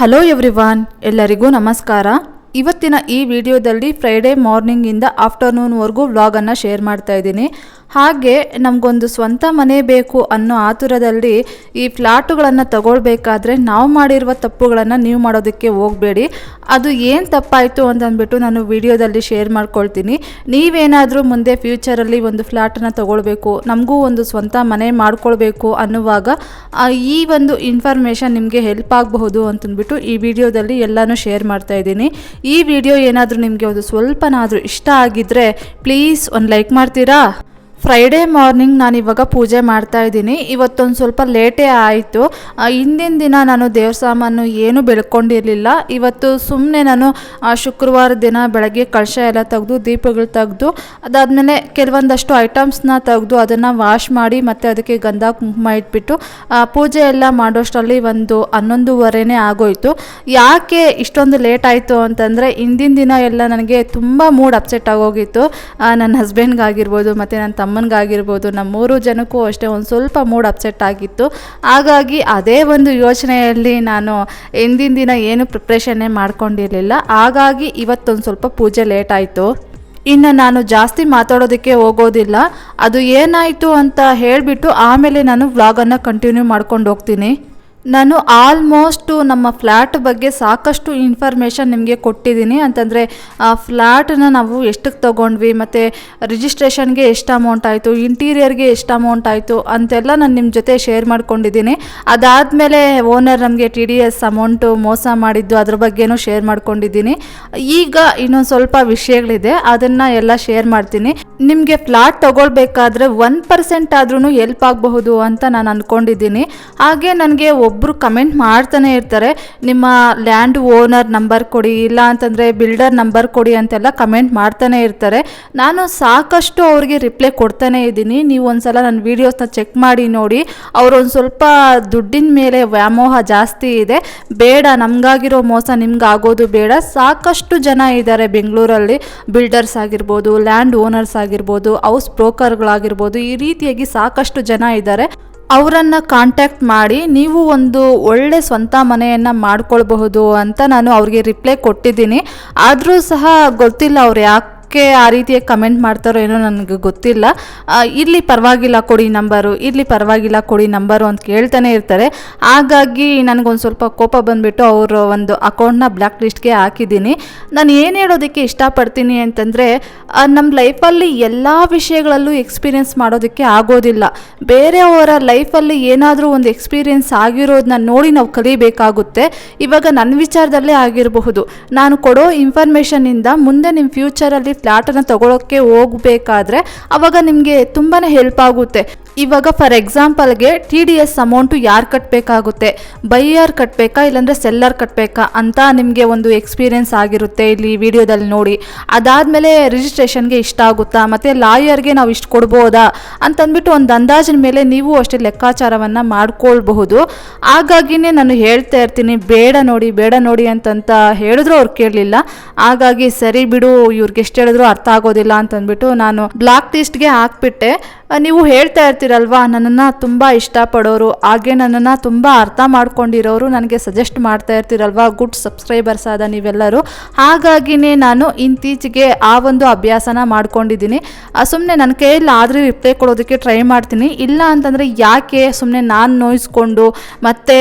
Hello everyone ಎಲ್ಲರಿಗೂ ನಮಸ್ಕಾರ. ಇವತ್ತಿನ ಈ ವಿಡಿಯೋದಲ್ಲಿ ಫ್ರೈಡೇ ಮಾರ್ನಿಂಗಿಂದ ಆಫ್ಟರ್ನೂನ್ವರೆಗೂ ವ್ಲಾಗನ್ನು ಶೇರ್ ಮಾಡ್ತಾ ಇದ್ದೀನಿ. ಹಾಗೆ ನಮಗೊಂದು ಸ್ವಂತ ಮನೆ ಬೇಕು ಅನ್ನೋ ಆತುರದಲ್ಲಿ ಈ ಫ್ಲಾಟುಗಳನ್ನು ತಗೊಳ್ಬೇಕಾದ್ರೆ ನಾವು ಮಾಡಿರುವ ತಪ್ಪುಗಳನ್ನು ನೀವು ಮಾಡೋದಕ್ಕೆ ಹೋಗಬೇಡಿ. ಅದು ಏನು ತಪ್ಪಾಯಿತು ಅಂತಂದ್ಬಿಟ್ಟು ನಾನು ವಿಡಿಯೋದಲ್ಲಿ ಶೇರ್ ಮಾಡ್ಕೊಳ್ತೀನಿ. ನೀವೇನಾದರೂ ಮುಂದೆ ಫ್ಯೂಚರಲ್ಲಿ ಒಂದು ಫ್ಲ್ಯಾಟನ್ನು ತಗೊಳ್ಬೇಕು, ನಮಗೂ ಒಂದು ಸ್ವಂತ ಮನೆ ಮಾಡ್ಕೊಳ್ಬೇಕು ಅನ್ನುವಾಗ ಈ ಒಂದು ಇನ್ಫಾರ್ಮೇಷನ್ ನಿಮಗೆ ಹೆಲ್ಪ್ ಆಗಬಹುದು ಅಂತಂದ್ಬಿಟ್ಟು ಈ ವಿಡಿಯೋದಲ್ಲಿ ಎಲ್ಲನೂ ಶೇರ್ ಮಾಡ್ತಾ ಇದ್ದೀನಿ. ಈ ವಿಡಿಯೋ ಏನಾದರೂ ನಿಮಗೆ ಒಂದು ಸ್ವಲ್ಪನಾದರೂ ಇಷ್ಟ ಆಗಿದ್ದರೆ ಪ್ಲೀಸ್ ಒಂದು ಲೈಕ್ ಮಾಡ್ತೀರಾ? ಫ್ರೈಡೇ ಮಾರ್ನಿಂಗ್ ನಾನು ಇವಾಗ ಪೂಜೆ ಮಾಡ್ತಾ ಇದ್ದೀನಿ. ಇವತ್ತೊಂದು ಸ್ವಲ್ಪ ಲೇಟೇ ಆಯಿತು. ಹಿಂದಿನ ದಿನ ನಾನು ದೇವ್ರ ಸಾಮಾನು ಏನು ಬೆಳ್ಕೊಂಡಿರಲಿಲ್ಲ. ಇವತ್ತು ಸುಮ್ಮನೆ ನಾನು ಶುಕ್ರವಾರ ದಿನ ಬೆಳಗ್ಗೆ ಕಳಶ ಎಲ್ಲ ತೆಗೆದು, ದೀಪಗಳು ತೆಗೆದು, ಅದಾದಮೇಲೆ ಕೆಲವೊಂದಷ್ಟು ಐಟಮ್ಸ್ನ ತೆಗೆದು ಅದನ್ನು ವಾಶ್ ಮಾಡಿ ಮತ್ತು ಅದಕ್ಕೆ ಗಂಧ ಕುಂಕುಮ ಇಟ್ಬಿಟ್ಟು ಪೂಜೆ ಎಲ್ಲ ಮಾಡೋಷ್ಟರಲ್ಲಿ ಒಂದು ಹನ್ನೊಂದುವರೆನೇ ಆಗೋಯ್ತು. ಯಾಕೆ ಇಷ್ಟೊಂದು ಲೇಟ್ ಆಯಿತು ಅಂತಂದರೆ ಹಿಂದಿನ ದಿನ ಎಲ್ಲ ನನಗೆ ತುಂಬ ಮೂಡ್ ಅಪ್ಸೆಟ್ ಆಗೋಗಿತ್ತು. ನನ್ನ ಹಸ್ಬೆಂಡ್ಗಾಗಿರ್ಬೋದು ಮತ್ತು ನನ್ನ ತಮ್ಮನಿಗಾಗಿರ್ಬೋದು ನಮ್ಮ ಮೂರು ಜನಕ್ಕೂ ಅಷ್ಟೇ ಒಂದು ಸ್ವಲ್ಪ ಮೂಡ್ ಅಪ್ಸೆಟ್ ಆಗಿತ್ತು. ಹಾಗಾಗಿ ಅದೇ ಒಂದು ಯೋಚನೆಯಲ್ಲಿ ನಾನು ಹಿಂದಿನ ದಿನ ಏನು ಪ್ರಿಪ್ರೇಷನ್ನೇ ಮಾಡ್ಕೊಂಡಿರಲಿಲ್ಲ. ಹಾಗಾಗಿ ಇವತ್ತೊಂದು ಸ್ವಲ್ಪ ಪೂಜೆ ಲೇಟ್ ಆಯಿತು. ಇನ್ನು ನಾನು ಜಾಸ್ತಿ ಮಾತಾಡೋದಕ್ಕೆ ಹೋಗೋದಿಲ್ಲ. ಅದು ಏನಾಯಿತು ಅಂತ ಹೇಳಿಬಿಟ್ಟು ಆಮೇಲೆ ನಾನು ವ್ಲಾಗನ್ನು ಕಂಟಿನ್ಯೂ ಮಾಡ್ಕೊಂಡು ಹೋಗ್ತೀನಿ. ನಾನು ಆಲ್ಮೋಸ್ಟು ನಮ್ಮ ಫ್ಲ್ಯಾಟ್ ಬಗ್ಗೆ ಸಾಕಷ್ಟು ಇನ್ಫಾರ್ಮೇಷನ್ ನಿಮಗೆ ಕೊಟ್ಟಿದ್ದೀನಿ. ಅಂತಂದರೆ, ಆ ಫ್ಲ್ಯಾಟನ್ನ ನಾವು ಎಷ್ಟಕ್ಕೆ ತೊಗೊಂಡ್ವಿ, ಮತ್ತು ರಿಜಿಸ್ಟ್ರೇಷನ್ಗೆ ಎಷ್ಟು ಅಮೌಂಟ್ ಆಯಿತು ಇಂಟೀರಿಯರ್ಗೆ ಎಷ್ಟು ಅಮೌಂಟ್ ಆಯಿತು, ಅಂತೆಲ್ಲ ನಾನು ನಿಮ್ಮ ಜೊತೆ ಶೇರ್ ಮಾಡ್ಕೊಂಡಿದ್ದೀನಿ. ಅದಾದಮೇಲೆ ಓನರ್ ನಮಗೆ ಟಿ ಡಿ ಎಸ್ ಅಮೌಂಟು ಮೋಸ ಮಾಡಿದ್ದು, ಅದ್ರ ಬಗ್ಗೆನೂ ಶೇರ್ ಮಾಡ್ಕೊಂಡಿದ್ದೀನಿ. ಈಗ ಇನ್ನೊಂದು ಸ್ವಲ್ಪ ವಿಷಯಗಳಿದೆ, ಅದನ್ನು ಎಲ್ಲ ಶೇರ್ ಮಾಡ್ತೀನಿ. ನಿಮಗೆ ಫ್ಲ್ಯಾಟ್ ತೊಗೊಳ್ಬೇಕಾದ್ರೆ ಒನ್ ಪರ್ಸೆಂಟ್ ಆದ್ರೂ ಹೆಲ್ಪ್ ಆಗಬಹುದು ಅಂತ ನಾನು ಅಂದ್ಕೊಂಡಿದ್ದೀನಿ ಹಾಗೆ ನನಗೆ ಒಬ್ಬರು ಕಮೆಂಟ್ ಮಾಡ್ತಾನೆ ಇರ್ತಾರೆ. ನಿಮ್ಮ ಲ್ಯಾಂಡ್ ಓನರ್ ನಂಬರ್ ಕೊಡಿ, ಇಲ್ಲ ಅಂತಂದರೆ ಬಿಲ್ಡರ್ ನಂಬರ್ ಕೊಡಿ ಅಂತೆಲ್ಲ ಕಮೆಂಟ್ ಮಾಡ್ತಾನೆ ಇರ್ತಾರೆ. ನಾನು ಸಾಕಷ್ಟು ಅವ್ರಿಗೆ ರಿಪ್ಲೈ ಕೊಡ್ತಾನೆ ಇದ್ದೀನಿ. ನೀವು ಒಂದ್ಸಲ ನನ್ನ ವೀಡಿಯೋಸ್ನ ಚೆಕ್ ಮಾಡಿ ನೋಡಿ. ಅವ್ರು ಒಂದು ಸ್ವಲ್ಪ ದುಡ್ಡಿನ ಮೇಲೆ ವ್ಯಾಮೋಹ ಜಾಸ್ತಿ ಇದೆ. ಬೇಡ, ನಮಗಾಗಿರೋ ಮೋಸ ನಿಮ್ಗೆ ಆಗೋದು ಬೇಡ. ಸಾಕಷ್ಟು ಜನ ಇದ್ದಾರೆ ಬೆಂಗಳೂರಲ್ಲಿ. ಬಿಲ್ಡರ್ಸ್ ಆಗಿರ್ಬೋದು ಲ್ಯಾಂಡ್ ಓನರ್ಸ್ ಆಗಿರ್ಬೋದು ಹೌಸ್ ಬ್ರೋಕರ್ಗಳಾಗಿರ್ಬೋದು ಈ ರೀತಿಯಾಗಿ ಸಾಕಷ್ಟು ಜನ ಇದ್ದಾರೆ. ಅವರನ್ನು ಕಾಂಟ್ಯಾಕ್ಟ್ ಮಾಡಿ ನೀವು ಒಂದು ಒಳ್ಳೆ ಸ್ವಂತ ಮನೆಯನ್ನು ಮಾಡ್ಕೊಳ್ಬಹುದು ಅಂತ ನಾನು ಅವ್ರಿಗೆ ರಿಪ್ಲೈ ಕೊಟ್ಟಿದ್ದೀನಿ. ಆದರೂ ಸಹ ಗೊತ್ತಿಲ್ಲ ಅವ್ರು ಯಾಕೆ ಆ ರೀತಿಯಾಗಿ ಕಮೆಂಟ್ ಮಾಡ್ತಾರೋ ಏನೋ ನನಗೆ ಗೊತ್ತಿಲ್ಲ. ಇಲ್ಲಿ ಪರವಾಗಿಲ್ಲ ಕೊಡಿ ನಂಬರು ಇಲ್ಲಿ ಪರವಾಗಿಲ್ಲ ಕೊಡಿ ನಂಬರು ಅಂತ ಕೇಳ್ತಾನೆ ಇರ್ತಾರೆ. ಹಾಗಾಗಿ ನನಗೊಂದು ಸ್ವಲ್ಪ ಕೋಪ ಬಂದುಬಿಟ್ಟು ಅವರ ಒಂದು ಅಕೌಂಟ್ನ ಬ್ಲ್ಯಾಕ್ ಲಿಸ್ಟ್ಗೆ ಹಾಕಿದ್ದೀನಿ. ನಾನು ಏನು ಹೇಳೋದಕ್ಕೆ ಇಷ್ಟಪಡ್ತೀನಿ ಅಂತಂದರೆ ನಮ್ಮ ಲೈಫಲ್ಲಿ ಎಲ್ಲ ವಿಷಯಗಳಲ್ಲೂ ಎಕ್ಸ್ಪೀರಿಯೆನ್ಸ್ ಮಾಡೋದಕ್ಕೆ ಆಗೋದಿಲ್ಲ. ಬೇರೆಯವರ ಲೈಫಲ್ಲಿ ಏನಾದರೂ ಒಂದು ಎಕ್ಸ್ಪೀರಿಯೆನ್ಸ್ ಆಗಿರೋದನ್ನ ನೋಡಿ ನಾವು ಕಲಿಬೇಕಾಗುತ್ತೆ. ಇವಾಗ ನನ್ನ ವಿಚಾರದಲ್ಲೇ ಆಗಿರಬಹುದು. ನಾನು ಕೊಡೋ ಇನ್ಫಾರ್ಮೇಷನಿಂದ ಮುಂದೆ ನಿಮ್ಮ ಫ್ಯೂಚರಲ್ಲಿ ಫ್ಲ್ಯಾಟನ್ನು ತಗೊಳ್ಳೋಕ್ಕೆ ಹೋಗಬೇಕಾದ್ರೆ ಅವಾಗ ನಿಮಗೆ ತುಂಬಾ ಹೆಲ್ಪ್ ಆಗುತ್ತೆ. ಇವಾಗ ಫಾರ್ ಎಕ್ಸಾಂಪಲ್ಗೆ ಟಿ ಡಿ ಎಸ್ ಅಮೌಂಟು ಯಾರು ಕಟ್ಟಬೇಕಾಗುತ್ತೆ ಬೈಯರ್ ಕಟ್ಟಬೇಕಾ ಇಲ್ಲಾಂದರೆ ಸೆಲ್ಲರ್ ಕಟ್ಟಬೇಕಾ ಅಂತ ನಿಮಗೆ ಒಂದು ಎಕ್ಸ್ಪೀರಿಯೆನ್ಸ್ ಆಗಿರುತ್ತೆ ಇಲ್ಲಿ ವಿಡಿಯೋದಲ್ಲಿ ನೋಡಿ. ಅದಾದಮೇಲೆ ರಿಜಿಸ್ಟ್ರೇಷನ್ಗೆ ಇಷ್ಟ ಆಗುತ್ತಾ? ಮತ್ತು ಲಾಯರ್ಗೆ ನಾವು ಇಷ್ಟು ಕೊಡ್ಬೋದಾ? ಅಂತಂದ್ಬಿಟ್ಟು ಒಂದು ಅಂದಾಜಿನ ಮೇಲೆ ನೀವು ಅಷ್ಟೇ ಲೆಕ್ಕಾಚಾರವನ್ನು ಮಾಡ್ಕೊಳ್ಬಹುದು. ಹಾಗಾಗಿನೇ ನಾನು ಹೇಳ್ತಾ ಇರ್ತೀನಿ, ಬೇಡ ನೋಡಿ ಬೇಡ ನೋಡಿ ಅಂತಂತ ಹೇಳಿದ್ರು ಅವ್ರು ಕೇಳಲಿಲ್ಲ. ಹಾಗಾಗಿ ಸರಿ ಬಿಡು, ಇವ್ರಿಗೆ ಎಷ್ಟು ಹೇಳಿದ್ರು ಅರ್ಥ ಆಗೋದಿಲ್ಲ ಅಂತಂದ್ಬಿಟ್ಟು ನಾನು ಬ್ಲಾಕ್ ಲಿಸ್ಟ್ಗೆ ಹಾಕ್ಬಿಟ್ಟೆ. ನೀವು ಹೇಳ್ತಾ ಇರ್ತೀರಲ್ವಾ, ನನ್ನನ್ನು ತುಂಬ ಇಷ್ಟಪಡೋರು, ಹಾಗೆ ನನ್ನನ್ನು ತುಂಬ ಅರ್ಥ ಮಾಡ್ಕೊಂಡಿರೋರು ನನಗೆ ಸಜೆಸ್ಟ್ ಮಾಡ್ತಾ ಇರ್ತೀರಲ್ವಾ ಗುಡ್ ಸಬ್ಸ್ಕ್ರೈಬರ್ಸ್ ಆದ ನೀವೆಲ್ಲರೂ. ಹಾಗಾಗಿನೇ ನಾನು ಇತ್ತೀಚೆಗೆ ಆ ಒಂದು ಅಭ್ಯಾಸನ ಮಾಡ್ಕೊಂಡಿದ್ದೀನಿ. ಸುಮ್ಮನೆ ನನ್ನ ಕೈಯಲ್ಲಿ ಆದರೆ ರಿಪ್ಲೈ ಕೊಡೋದಕ್ಕೆ ಟ್ರೈ ಮಾಡ್ತೀನಿ. ಇಲ್ಲ ಅಂತಂದರೆ ಯಾಕೆ ಸುಮ್ಮನೆ ನಾನು ನೋಯಿಸ್ಕೊಂಡು, ಮತ್ತೆ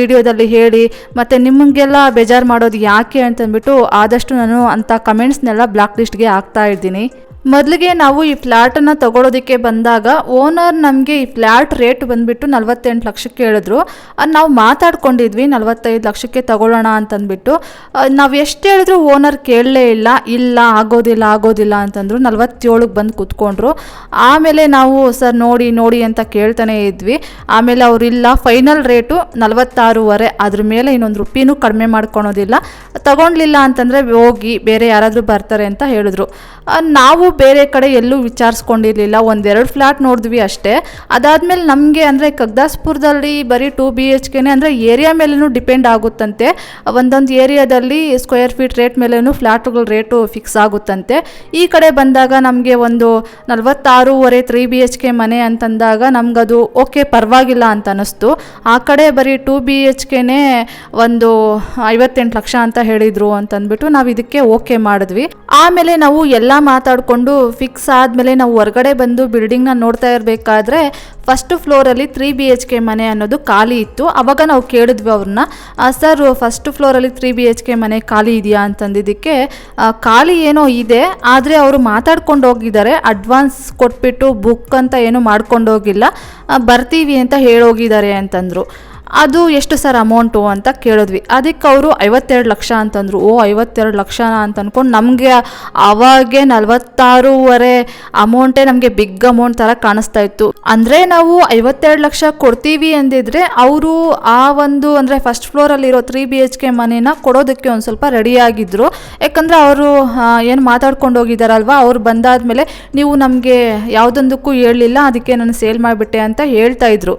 ವಿಡಿಯೋದಲ್ಲಿ ಹೇಳಿ, ಮತ್ತು ನಿಮಗೆಲ್ಲ ಬೇಜಾರು ಮಾಡೋದು ಯಾಕೆ ಅಂತಂದ್ಬಿಟ್ಟು ಆದಷ್ಟು ನಾನು ಅಂಥ ಕಮೆಂಟ್ಸ್ನೆಲ್ಲ ಬ್ಲಾಕ್ ಲಿಸ್ಟ್ಗೆ ಹಾಕ್ತಾ ಇದ್ದೀನಿ. ಮೊದಲಿಗೆ ನಾವು ಈ ಫ್ಲ್ಯಾಟನ್ನು ತಗೊಳ್ಳೋದಕ್ಕೆ ಬಂದಾಗ ಓನರ್ ನಮಗೆ ಈ ಫ್ಲ್ಯಾಟ್ ರೇಟ್ ಬಂದುಬಿಟ್ಟು ನಲವತ್ತೆಂಟು ಲಕ್ಷಕ್ಕೆ ಹೇಳಿದ್ರು. ಅದು ನಾವು ಮಾತಾಡ್ಕೊಂಡಿದ್ವಿ, ನಲ್ವತ್ತೈದು ಲಕ್ಷಕ್ಕೆ ತಗೊಳ್ಳೋಣ ಅಂತಂದ್ಬಿಟ್ಟು. ನಾವು ಎಷ್ಟು ಹೇಳಿದ್ರು ಓನರ್ ಕೇಳಲೇ ಇಲ್ಲ ಇಲ್ಲ, ಆಗೋದಿಲ್ಲ ಆಗೋದಿಲ್ಲ ಅಂತಂದರು ನಲ್ವತ್ತೇಳಿಗೆ ಬಂದು ಕೂತ್ಕೊಂಡ್ರು. ಆಮೇಲೆ ನಾವು, ಸರ್, ನೋಡಿ ನೋಡಿ ಅಂತ ಕೇಳ್ತಾನೆ ಇದ್ವಿ. ಆಮೇಲೆ ಅವರಿಲ್ಲ ಫೈನಲ್ ರೇಟು ನಲವತ್ತಾರೂವರೆ, ಅದ್ರ ಮೇಲೆ ಇನ್ನೊಂದು ರುಪಿನೂ ಕಡಿಮೆ ಮಾಡ್ಕೊಳೋದಿಲ್ಲ, ತಗೊಂಡ್ಲಿಲ್ಲ ಅಂತಂದರೆ ಹೋಗಿ ಬೇರೆ ಯಾರಾದರೂ ಬರ್ತಾರೆ ಅಂತ ಹೇಳಿದ್ರು. ನಾವು ಬೇರೆ ಕಡೆ ಎಲ್ಲೂ ವಿಚಾರಿಸ್ಕೊಂಡಿರಲಿಲ್ಲ. ಒಂದೆರಡು ಫ್ಲ್ಯಾಟ್ ನೋಡಿದ್ವಿ ಅಷ್ಟೇ. ಅದಾದಮೇಲೆ ನಮಗೆ ಅಂದರೆ ಕಗ್ದಾಸ್ಪುರದಲ್ಲಿ ಬರೀ ಟೂ ಬಿ ಎಚ್ ಕೆನೇ ಅಂದರೆ ಏರಿಯಾ ಮೇಲೂ ಡಿಪೆಂಡ್ ಆಗುತ್ತಂತೆ. ಒಂದೊಂದು ಏರಿಯಾದಲ್ಲಿ ಸ್ಕ್ವೇರ್ ಫೀಟ್ ರೇಟ್ ಮೇಲೂ ಫ್ಲ್ಯಾಟ್ಗಳ ರೇಟು ಫಿಕ್ಸ್ ಆಗುತ್ತಂತೆ. ಈ ಕಡೆ ಬಂದಾಗ ನಮಗೆ ಒಂದು ನಲವತ್ತಾರೂವರೆ ತ್ರೀ ಬಿ ಎಚ್ ಕೆ ಮನೆ ಅಂತಂದಾಗ ನಮಗದು ಓಕೆ ಪರವಾಗಿಲ್ಲ ಅಂತ ಅನ್ನಿಸ್ತು. ಆ ಕಡೆ ಬರೀ ಟೂ ಬಿ ಎಚ್ ಕೆನೇ ಒಂದು ಐವತ್ತೆಂಟು ಲಕ್ಷ ಅಂತ ಹೇಳಿದರು ಅಂತಂದ್ಬಿಟ್ಟು ನಾವು ಇದಕ್ಕೆ ಓಕೆ ಮಾಡಿದ್ವಿ. ಆಮೇಲೆ ನಾವು ಎಲ್ಲ ಮಾತಾಡಿಕೊಂಡು ಫಿಕ್ಸ್ ಆದಮೇಲೆ ನಾವು ಹೊರಗಡೆ ಬಂದು ಬಿಲ್ಡಿಂಗ್ನ ನೋಡ್ತಾ ಇರಬೇಕಾದ್ರೆ ಫಸ್ಟ್ ಫ್ಲೋರಲ್ಲಿ ತ್ರೀ ಬಿ ಎಚ್ ಕೆ ಮನೆ ಅನ್ನೋದು ಖಾಲಿ ಇತ್ತು. ಅವಾಗ ನಾವು ಕೇಳಿದ್ವಿ ಅವ್ರನ್ನ ಸರ್ ಫಸ್ಟ್ ಫ್ಲೋರಲ್ಲಿ ತ್ರೀ ಬಿ ಎಚ್ ಕೆ ಮನೆ ಖಾಲಿ ಇದೆಯಾ? ಅಂತಂದಿದ್ದಕ್ಕೆ ಖಾಲಿ ಏನೋ ಇದೆ, ಆದರೆ ಅವರು ಮಾತಾಡ್ಕೊಂಡು ಹೋಗಿದ್ದಾರೆ. ಅಡ್ವಾನ್ಸ್ ಕೊಟ್ಬಿಟ್ಟು ಬುಕ್ ಅಂತ ಏನೂ ಮಾಡ್ಕೊಂಡು ಹೋಗಿಲ್ಲ. ಬರ್ತೀವಿ ಅಂತ ಹೇಳೋಗಿದ್ದಾರೆ ಅಂತಂದರು. ಅದು ಎಷ್ಟು ಸರ್ ಅಮೌಂಟು ಅಂತ ಕೇಳಿದ್ವಿ. ಅದಕ್ಕೆ ಅವರು ಐವತ್ತೆರಡು ಲಕ್ಷ ಅಂತಂದರು. ಓ, ಐವತ್ತೆರಡು ಲಕ್ಷ ಅಂತ ಅಂದ್ಕೊಂಡು ನಮಗೆ ಅವಾಗೆ ನಲ್ವತ್ತಾರೂವರೆ ಅಮೌಂಟೇ ನಮಗೆ ಬಿಗ್ ಅಮೌಂಟ್ ಥರ ಕಾಣಿಸ್ತಾ ಇತ್ತು. ಅಂದರೆ ನಾವು ಐವತ್ತೆರಡು ಲಕ್ಷ ಕೊಡ್ತೀವಿ ಅಂದಿದ್ರೆ ಅವರು ಆ ಒಂದು ಅಂದರೆ ಫಸ್ಟ್ ಫ್ಲೋರಲ್ಲಿರೋ ತ್ರೀ ಬಿ ಎಚ್ ಕೆ ಮನೇನ ಕೊಡೋದಕ್ಕೆ ಒಂದು ಸ್ವಲ್ಪ ರೆಡಿಯಾಗಿದ್ದರು ಯಾಕಂದರೆ ಅವರು ಏನು ಮಾತಾಡ್ಕೊಂಡು ಹೋಗಿದ್ದಾರಲ್ವ ಅವ್ರು ಬಂದಾದಮೇಲೆ ನೀವು ನಮಗೆ ಯಾವುದೊಂದಕ್ಕೂ ಹೇಳಲಿಲ್ಲ, ಅದಕ್ಕೆ ನಾನು ಸೇಲ್ ಮಾಡಿಬಿಟ್ಟೆ ಅಂತ ಹೇಳ್ತಾ ಇದ್ರು.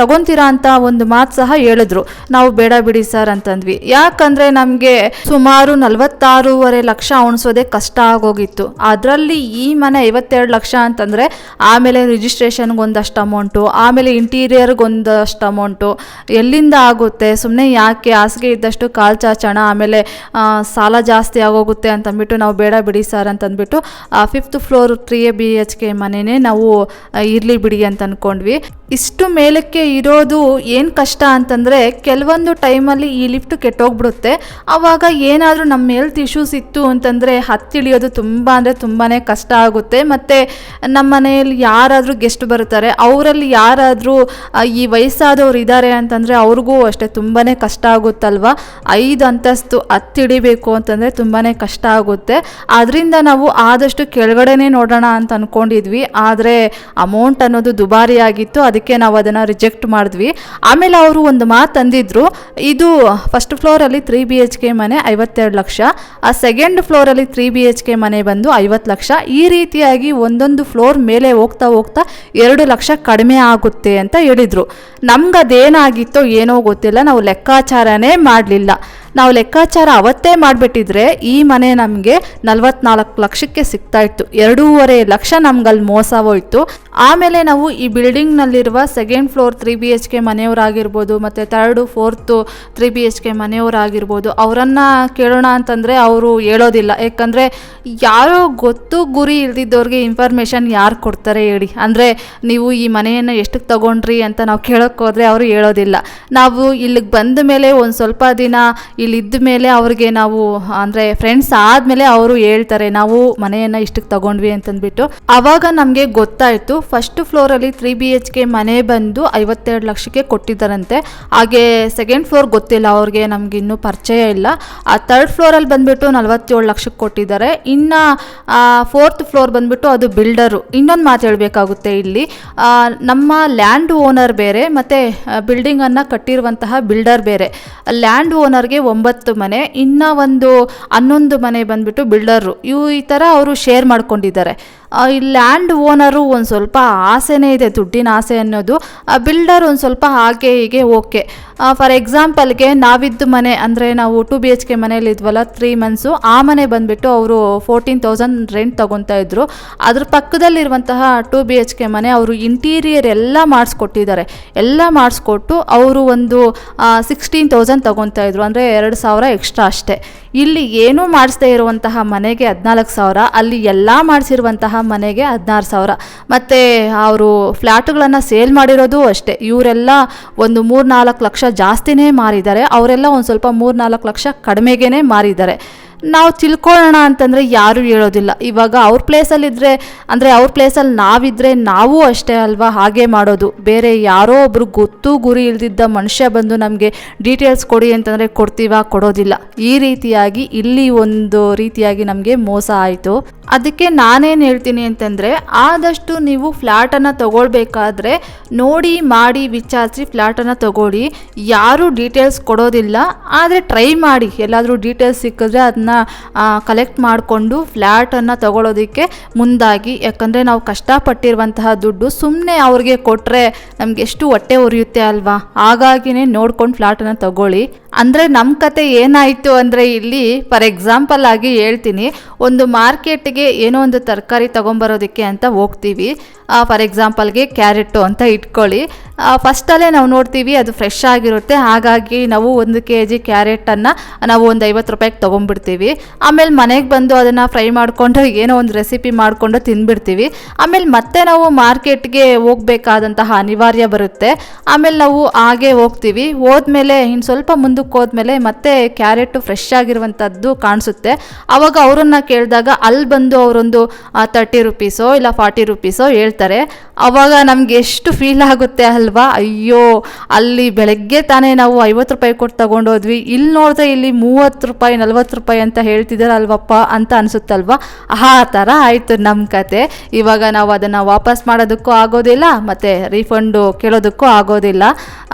ತಗೊಂತೀರಾ ಅಂತ ಒಂದು ಮಾತು ಸಹ ಹೇಳಿದ್ರು. ನಾವು ಬೇಡ ಬಿಡಿ ಸರ್ ಅಂತಂದ್ವಿ. ಯಾಕಂದರೆ ನಮಗೆ ಸುಮಾರು ನಲವತ್ತಾರೂವರೆ ಲಕ್ಷ ಉಣಿಸೋದೇ ಕಷ್ಟ ಆಗೋಗಿತ್ತು. ಅದರಲ್ಲಿ ಈ ಮನೆ ಐವತ್ತೆರಡು ಲಕ್ಷ ಅಂತಂದರೆ ಆಮೇಲೆ ರಿಜಿಸ್ಟ್ರೇಷನ್ಗೆ ಒಂದಷ್ಟು ಅಮೌಂಟು, ಆಮೇಲೆ ಇಂಟೀರಿಯರ್ಗೆ ಒಂದಷ್ಟು ಅಮೌಂಟು. ಎಲ್ಲಿಂದ ಆಗುತ್ತೆ? ಸುಮ್ಮನೆ ಯಾಕೆ ಹಾಸಿಗೆ ಇದ್ದಷ್ಟು ಕಾಲು ಚಾಚೋಣ, ಆಮೇಲೆ ಸಾಲ ಜಾಸ್ತಿ ಆಗೋಗುತ್ತೆ ಅಂತಂದ್ಬಿಟ್ಟು ನಾವು ಬೇಡ ಬಿಡಿ ಸರ್ ಅಂತಂದ್ಬಿಟ್ಟು fifth floor three A B H K ಮನೆನೇ ನಾವು ಇರಲಿ ಬಿಡಿ ಅಂತ ಅಂದ್ಕೊಂಡ್ವಿ ಇಷ್ಟು ಮೇಲಕ್ಕೆ ಇರೋದು ಏನು ಕಷ್ಟ ಅಂತಂದರೆ ಕೆಲವೊಂದು ಟೈಮಲ್ಲಿ ಈ ಲಿಫ್ಟ್ ಕೆಟ್ಟೋಗ್ಬಿಡುತ್ತೆ. ಆವಾಗ ಏನಾದರೂ ನಮ್ಮ ಹೆಲ್ತ್ ಇಶ್ಯೂಸ್ ಇತ್ತು ಅಂತಂದರೆ ಹತ್ತಿಳಿಯೋದು ತುಂಬ ಅಂದರೆ ತುಂಬಾ ಕಷ್ಟ ಆಗುತ್ತೆ. ಮತ್ತು ನಮ್ಮ ಮನೆಯಲ್ಲಿ ಯಾರಾದರೂ ಗೆಸ್ಟ್ ಬರ್ತಾರೆ ಅವರಲ್ಲಿ ಯಾರಾದರೂ ಈ ವಯಸ್ಸಾದವ್ರು ಇದ್ದಾರೆ ಅಂತಂದರೆ ಅವ್ರಿಗೂ ಅಷ್ಟೇ ತುಂಬಾ ಕಷ್ಟ ಆಗುತ್ತಲ್ವ? ಐದು ಅಂತಸ್ತು ಹತ್ತಿಳಿಬೇಕು ಅಂತಂದರೆ ತುಂಬಾ ಕಷ್ಟ ಆಗುತ್ತೆ. ಅದರಿಂದ ನಾವು ಆದಷ್ಟು ಕೆಳಗಡೆನೇ ನೋಡೋಣ ಅಂತ ಅಂದ್ಕೊಂಡಿದ್ವಿ ಆದರೆ ಅಮೌಂಟ್ ಅನ್ನೋದು ದುಬಾರಿ ಆಗಿತ್ತು ಅದಕ್ಕೆ ನಾವು ಅದನ್ನು ರಿಜೆಕ್ಟ್ ಮಾಡಿದ್ವಿ. ಆಮೇಲೆ ಒಂದು ಮಾತು ಅಂದಿದ್ರು, ಇದು ಫಸ್ಟ್ ಫ್ಲೋರಲ್ಲಿ ತ್ರೀ ಬಿ ಎಚ್ ಕೆ ಮನೆ ಐವತ್ತೆರಡು ಲಕ್ಷ, ಆ ಸೆಕೆಂಡ್ ಫ್ಲೋರಲ್ಲಿ ತ್ರೀ ಬಿ ಎಚ್ ಕೆ ಮನೆ ಬಂದು ಐವತ್ತು ಲಕ್ಷ. ಈ ರೀತಿಯಾಗಿ ಒಂದೊಂದು ಫ್ಲೋರ್ ಮೇಲೆ ಹೋಗ್ತಾ ಹೋಗ್ತಾ ಎರಡು ಲಕ್ಷ ಕಡಿಮೆ ಆಗುತ್ತೆ ಅಂತ ಹೇಳಿದರು. ನಮ್ಗೆ ಅದೇನಾಗಿತ್ತೋ ಏನೋ ಗೊತ್ತಿಲ್ಲ, ನಾವು ಲೆಕ್ಕಾಚಾರನೇ ಮಾಡಲಿಲ್ಲ. ನಾವು ಲೆಕ್ಕಾಚಾರ ಅವತ್ತೇ ಮಾಡಿಬಿಟ್ಟಿದ್ರೆ ಈ ಮನೆ ನಮಗೆ ನಲವತ್ನಾಲ್ಕು ಲಕ್ಷಕ್ಕೆ ಸಿಗ್ತಾ ಇತ್ತು. ಎರಡೂವರೆ ಲಕ್ಷ ನಮ್ಗಲ್ಲಿ ಮೋಸ ಹೋಯಿತು. ಆಮೇಲೆ ನಾವು ಈ ಬಿಲ್ಡಿಂಗ್ನಲ್ಲಿರುವ second floor three B H K ಮನೆಯವರಾಗಿರ್ಬೋದು, ಮತ್ತು third fourth three B H K ಮನೆಯವರಾಗಿರ್ಬೋದು, ಅವರನ್ನು ಕೇಳೋಣ ಅಂತಂದರೆ ಅವರು ಹೇಳೋದಿಲ್ಲ. ಯಾಕಂದರೆ ಯಾರೋ ಗೊತ್ತು ಗುರಿ ಇಲ್ದಿದ್ದವ್ರಿಗೆ ಇನ್ಫಾರ್ಮೇಷನ್ ಯಾರು ಕೊಡ್ತಾರೆ ಹೇಳಿ. ಅಂದರೆ ನೀವು ಈ ಮನೆಯನ್ನು ಎಷ್ಟಕ್ಕೆ ತಗೊಂಡ್ರಿ ಅಂತ ನಾವು ಕೇಳೋಕ್ಕೆ ಹೋದರೆ ಅವರು ಹೇಳೋದಿಲ್ಲ. ನಾವು ಇಲ್ಲಿಗೆ ಬಂದ ಮೇಲೆ ಒಂದು ಸ್ವಲ್ಪ ದಿನ ಇಲ್ಲಿದ್ದ ಮೇಲೆ ಅವ್ರಿಗೆ ನಾವು, ಅಂದರೆ ಫ್ರೆಂಡ್ಸ್ ಆದಮೇಲೆ ಅವರು ಹೇಳ್ತಾರೆ, ನಾವು ಮನೆಯನ್ನು ಇಷ್ಟಕ್ಕೆ ತಗೊಂಡ್ವಿ ಅಂತಂದ್ಬಿಟ್ಟು. ಆವಾಗ ನಮಗೆ ಗೊತ್ತಾಯಿತು ಫಸ್ಟ್ ಫ್ಲೋರಲ್ಲಿ ತ್ರೀ ಬಿ ಎಚ್ ಕೆ ಮನೆ ಬಂದು ಐವತ್ತೆರಡು ಲಕ್ಷಕ್ಕೆ ಕೊಟ್ಟಿದ್ದಾರಂತೆ. ಹಾಗೆ ಸೆಕೆಂಡ್ ಫ್ಲೋರ್ ಗೊತ್ತಿಲ್ಲ, ಅವ್ರಿಗೆ ನಮ್ಗೆ ಇನ್ನೂ ಪರಿಚಯ ಇಲ್ಲ. ಆ ತರ್ಡ್ ಫ್ಲೋರಲ್ಲಿ ಬಂದ್ಬಿಟ್ಟು ನಲವತ್ತೇಳು ಲಕ್ಷಕ್ಕೆ ಕೊಟ್ಟಿದ್ದಾರೆ. ಇನ್ನು ಫೋರ್ತ್ ಫ್ಲೋರ್ ಬಂದುಬಿಟ್ಟು ಅದು ಬಿಲ್ಡರು ಇನ್ನೊಂದು ಮಾತು ಹೇಳಬೇಕಾಗುತ್ತೆ ಇಲ್ಲಿ. ನಮ್ಮ ಲ್ಯಾಂಡ್ ಓನರ್ ಬೇರೆ, ಮತ್ತು ಬಿಲ್ಡಿಂಗನ್ನು ಕಟ್ಟಿರುವಂತಹ ಬಿಲ್ಡರ್ ಬೇರೆ. ಲ್ಯಾಂಡ್ ಓನರ್ಗೆ ಒಂಬತ್ತು ಮನೆ ಇನ್ನು ಒಂದು ಹನ್ನೊಂದು ಮನೆ ಬಂದ್ಬಿಟ್ಟು ಬಿಲ್ಡರು. ಇವು ಈ ಥರ ಅವರು ಶೇರ್ ಮಾಡ್ಕೊಂಡಿದ್ದಾರೆ. ಈ ಲ್ಯಾಂಡ್ ಓನರು ಒಂದು ಸ್ವಲ್ಪ ಆಸೆನೇ ಇದೆ, ದುಡ್ಡಿನ ಆಸೆ ಅನ್ನೋದು. ಬಿಲ್ಡರ್ ಒಂದು ಸ್ವಲ್ಪ ಹಾಗೆ ಹೀಗೆ ಓಕೆ ಫಾರ್ ಎಕ್ಸಾಂಪಲ್ಗೆ ನಾವಿದ್ದು ಮನೆ ಅಂದರೆ ನಾವು ಟು ಬಿ ಎಚ್ ಕೆ ಮನೇಲಿ ಇದ್ವಲ್ಲ ತ್ರೀ ಮಂತ್ಸು ಆ ಮನೆ ಬಂದುಬಿಟ್ಟು ಅವರು ಫೋರ್ಟೀನ್ ತೌಸಂಡ್ ರೆಂಟ್ ತೊಗೊತಾ ಇದ್ದರು ಅದ್ರ ಪಕ್ಕದಲ್ಲಿರುವಂತಹ ಟು ಬಿ ಎಚ್ ಕೆ ಮನೆ ಅವರು ಇಂಟೀರಿಯರ್ ಎಲ್ಲ ಮಾಡಿಸ್ಕೊಟ್ಟಿದ್ದಾರೆ. ಎಲ್ಲ ಮಾಡಿಸ್ಕೊಟ್ಟು ಅವರು ಒಂದು ಸಿಕ್ಸ್ಟೀನ್ ತೌಸಂಡ್ ತೊಗೊತಾ ಇದ್ರು. ಅಂದರೆ ಎರಡು ಸಾವಿರ ಎಕ್ಸ್ಟ್ರಾ ಅಷ್ಟೇ. ಇಲ್ಲಿ ಏನೂ ಮಾಡಿಸದೇ ಇರುವಂತಹ ಮನೆಗೆ ಹದಿನಾಲ್ಕು ಸಾವಿರ, ಅಲ್ಲಿ ಎಲ್ಲ ಮಾಡಿಸಿರುವಂತಹ ಮನೆಗೆ ಹದಿನಾರು ಸಾವಿರ. ಮತ್ತು ಅವರು ಫ್ಲ್ಯಾಟುಗಳನ್ನು ಸೇಲ್ ಮಾಡಿರೋದು ಅಷ್ಟೇ. ಇವರೆಲ್ಲ ಒಂದು ಮೂರು ನಾಲ್ಕು ಲಕ್ಷ ಜಾಸ್ತಿನೇ ಮಾರಿದ್ದಾರೆ. ಅವರೆಲ್ಲ ಒಂದು ಸ್ವಲ್ಪ ಮೂರು ನಾಲ್ಕು ಲಕ್ಷ ಕಡಿಮೆಗೇ ಮಾರಿದ್ದಾರೆ. ನಾವು ತಿಳ್ಕೊಳ್ಳೋಣ ಅಂತಂದರೆ ಯಾರೂ ಹೇಳೋದಿಲ್ಲ. ಇವಾಗ ಅವ್ರ ಪ್ಲೇಸಲ್ಲಿದ್ದರೆ ಅಂದರೆ ಅವ್ರ ಪ್ಲೇಸಲ್ಲಿ ನಾವಿದ್ದರೆ ನಾವೂ ಅಷ್ಟೇ ಅಲ್ವಾ? ಹಾಗೆ ಮಾಡೋದು. ಬೇರೆ ಯಾರೋ ಒಬ್ರು ಗೊತ್ತು ಗುರಿ ಇಲ್ದಿದ್ದ ಮನುಷ್ಯ ಬಂದು ನಮಗೆ ಡೀಟೇಲ್ಸ್ ಕೊಡಿ ಅಂತಂದರೆ ಕೊಡ್ತೀವಾ? ಕೊಡೋದಿಲ್ಲ. ಈ ರೀತಿಯಾಗಿ ಇಲ್ಲಿ ಒಂದು ರೀತಿಯಾಗಿ ನಮಗೆ ಮೋಸ ಆಯಿತು. ಅದಕ್ಕೆ ನಾನೇನು ಹೇಳ್ತೀನಿ ಅಂತಂದರೆ, ಆದಷ್ಟು ನೀವು ಫ್ಲ್ಯಾಟನ್ನು ತಗೊಳ್ಬೇಕಾದ್ರೆ ನೋಡಿ, ಮಾಡಿ, ವಿಚಾರಿಸಿ ಫ್ಲ್ಯಾಟನ್ನು ತಗೊಳ್ಳಿ. ಯಾರೂ ಡೀಟೇಲ್ಸ್ ಕೊಡೋದಿಲ್ಲ. ಆದರೆ ಟ್ರೈ ಮಾಡಿ. ಎಲ್ಲಾದರೂ ಡೀಟೇಲ್ಸ್ ಸಿಕ್ಕಿದ್ರೆ ಅದನ್ನ ಹಣನ ಕಲೆಕ್ಟ್ ಮಾಡಿಕೊಂಡು ಫ್ಲ್ಯಾಟನ್ನು ತಗೊಳ್ಳೋದಕ್ಕೆ ಮುಂದಾಗಿ, ಯಾಕಂದರೆ ನಾವು ಕಷ್ಟಪಟ್ಟಿರುವಂತಹ ದುಡ್ಡು ಸುಮ್ಮನೆ ಅವ್ರಿಗೆ ಕೊಟ್ಟರೆ ನಮಗೆ ಎಷ್ಟು ಹೊಟ್ಟೆ ಉರಿಯುತ್ತೆ ಅಲ್ವಾ? ಹಾಗಾಗಿನೇ ನೋಡ್ಕೊಂಡು ಫ್ಲ್ಯಾಟನ್ನು ತಗೊಳ್ಳಿ. ಅಂದರೆ ನಮ್ಮ ಕತೆ ಏನಾಯಿತು ಅಂದರೆ ಇಲ್ಲಿ ಫಾರ್ ಎಕ್ಸಾಂಪಲ್ ಆಗಿ ಹೇಳ್ತೀನಿ, ಒಂದು ಮಾರ್ಕೆಟ್ಗೆ ಏನೋ ಒಂದು ತರಕಾರಿ ತೊಗೊಂಬರೋದಕ್ಕೆ ಅಂತ ಹೋಗ್ತೀವಿ. ಫಾರ್ ಎಕ್ಸಾಂಪಲ್ಗೆ ಕ್ಯಾರೆಟು ಅಂತ ಇಟ್ಕೊಳ್ಳಿ. ಫಸ್ಟಲ್ಲೇ ನಾವು ನೋಡ್ತೀವಿ ಅದು ಫ್ರೆಶ್ ಆಗಿರುತ್ತೆ, ಹಾಗಾಗಿ ನಾವು ಒಂದು ಕೆ ಜಿ ಕ್ಯಾರೆಟನ್ನು ನಾವು ಒಂದು ಐವತ್ತು ರೂಪಾಯಿಗೆ ತೊಗೊಂಡ್ಬಿಡ್ತೀವಿ ಆಮೇಲೆ ಮನೆಗೆ ಬಂದು ಅದನ್ನು ಫ್ರೈ ಮಾಡಿಕೊಂಡು ಏನೋ ಒಂದು ರೆಸಿಪಿ ಮಾಡಿಕೊಂಡು ತಿಂದ್ಬಿಡ್ತೀವಿ ಆಮೇಲೆ ಮತ್ತೆ ನಾವು ಮಾರ್ಕೆಟ್ಗೆ ಹೋಗಬೇಕಾದಂತಹ ಅನಿವಾರ್ಯ ಬರುತ್ತೆ. ಆಮೇಲೆ ನಾವು ಹಾಗೆ ಹೋಗ್ತೀವಿ. ಹೋದ್ಮೇಲೆ ಇನ್ನು ಸ್ವಲ್ಪ ಮುಂದಕ್ಕೆ ಹೋದ್ಮೇಲೆ ಮತ್ತೆ ಕ್ಯಾರೆಟು ಫ್ರೆಶ್ ಆಗಿರುವಂಥದ್ದು ಕಾಣಿಸುತ್ತೆ. ಆವಾಗ ಅವರನ್ನು ಕೇಳಿದಾಗ ಅಲ್ಲಿ ಬಂದು ಅವರೊಂದು ತರ್ಟಿ ರುಪೀಸೋ ಇಲ್ಲ ಫಾರ್ಟಿ ರುಪೀಸೋ ಹೇಳ್ತಾರೆ. ಆವಾಗ ನಮ್ಗೆ ಎಷ್ಟು ಫೀಲ್ ಆಗುತ್ತೆ ಅಲ್ವಾ? ಅಯ್ಯೋ, ಅಲ್ಲಿ ಬೆಳಗ್ಗೆ ತಾನೇ ನಾವು ಐವತ್ತು ರೂಪಾಯಿ ಕೊಟ್ಟು ತಗೊಂಡೋದ್ವಿ. ಇಲ್ಲಿ ನೋಡಿದ್ರೆ ಇಲ್ಲಿ ಮೂವತ್ತು ರೂಪಾಯಿ, ನಲ್ವತ್ತು ರೂಪಾಯಿ ಅಂತ ಹೇಳ್ತಿದ್ದಾರೆ ಅಲ್ವಪ್ಪ ಅಂತ ಅನಿಸುತ್ತಲ್ವಾ? ಆ ಥರ ಆಯಿತು ನಮ್ಮ ಕತೆ. ಇವಾಗ ನಾವು ಅದನ್ನು ವಾಪಸ್ ಮಾಡೋದಕ್ಕೂ ಆಗೋದಿಲ್ಲ, ಮತ್ತು ರೀಫಂಡು ಕೇಳೋದಕ್ಕೂ ಆಗೋದಿಲ್ಲ.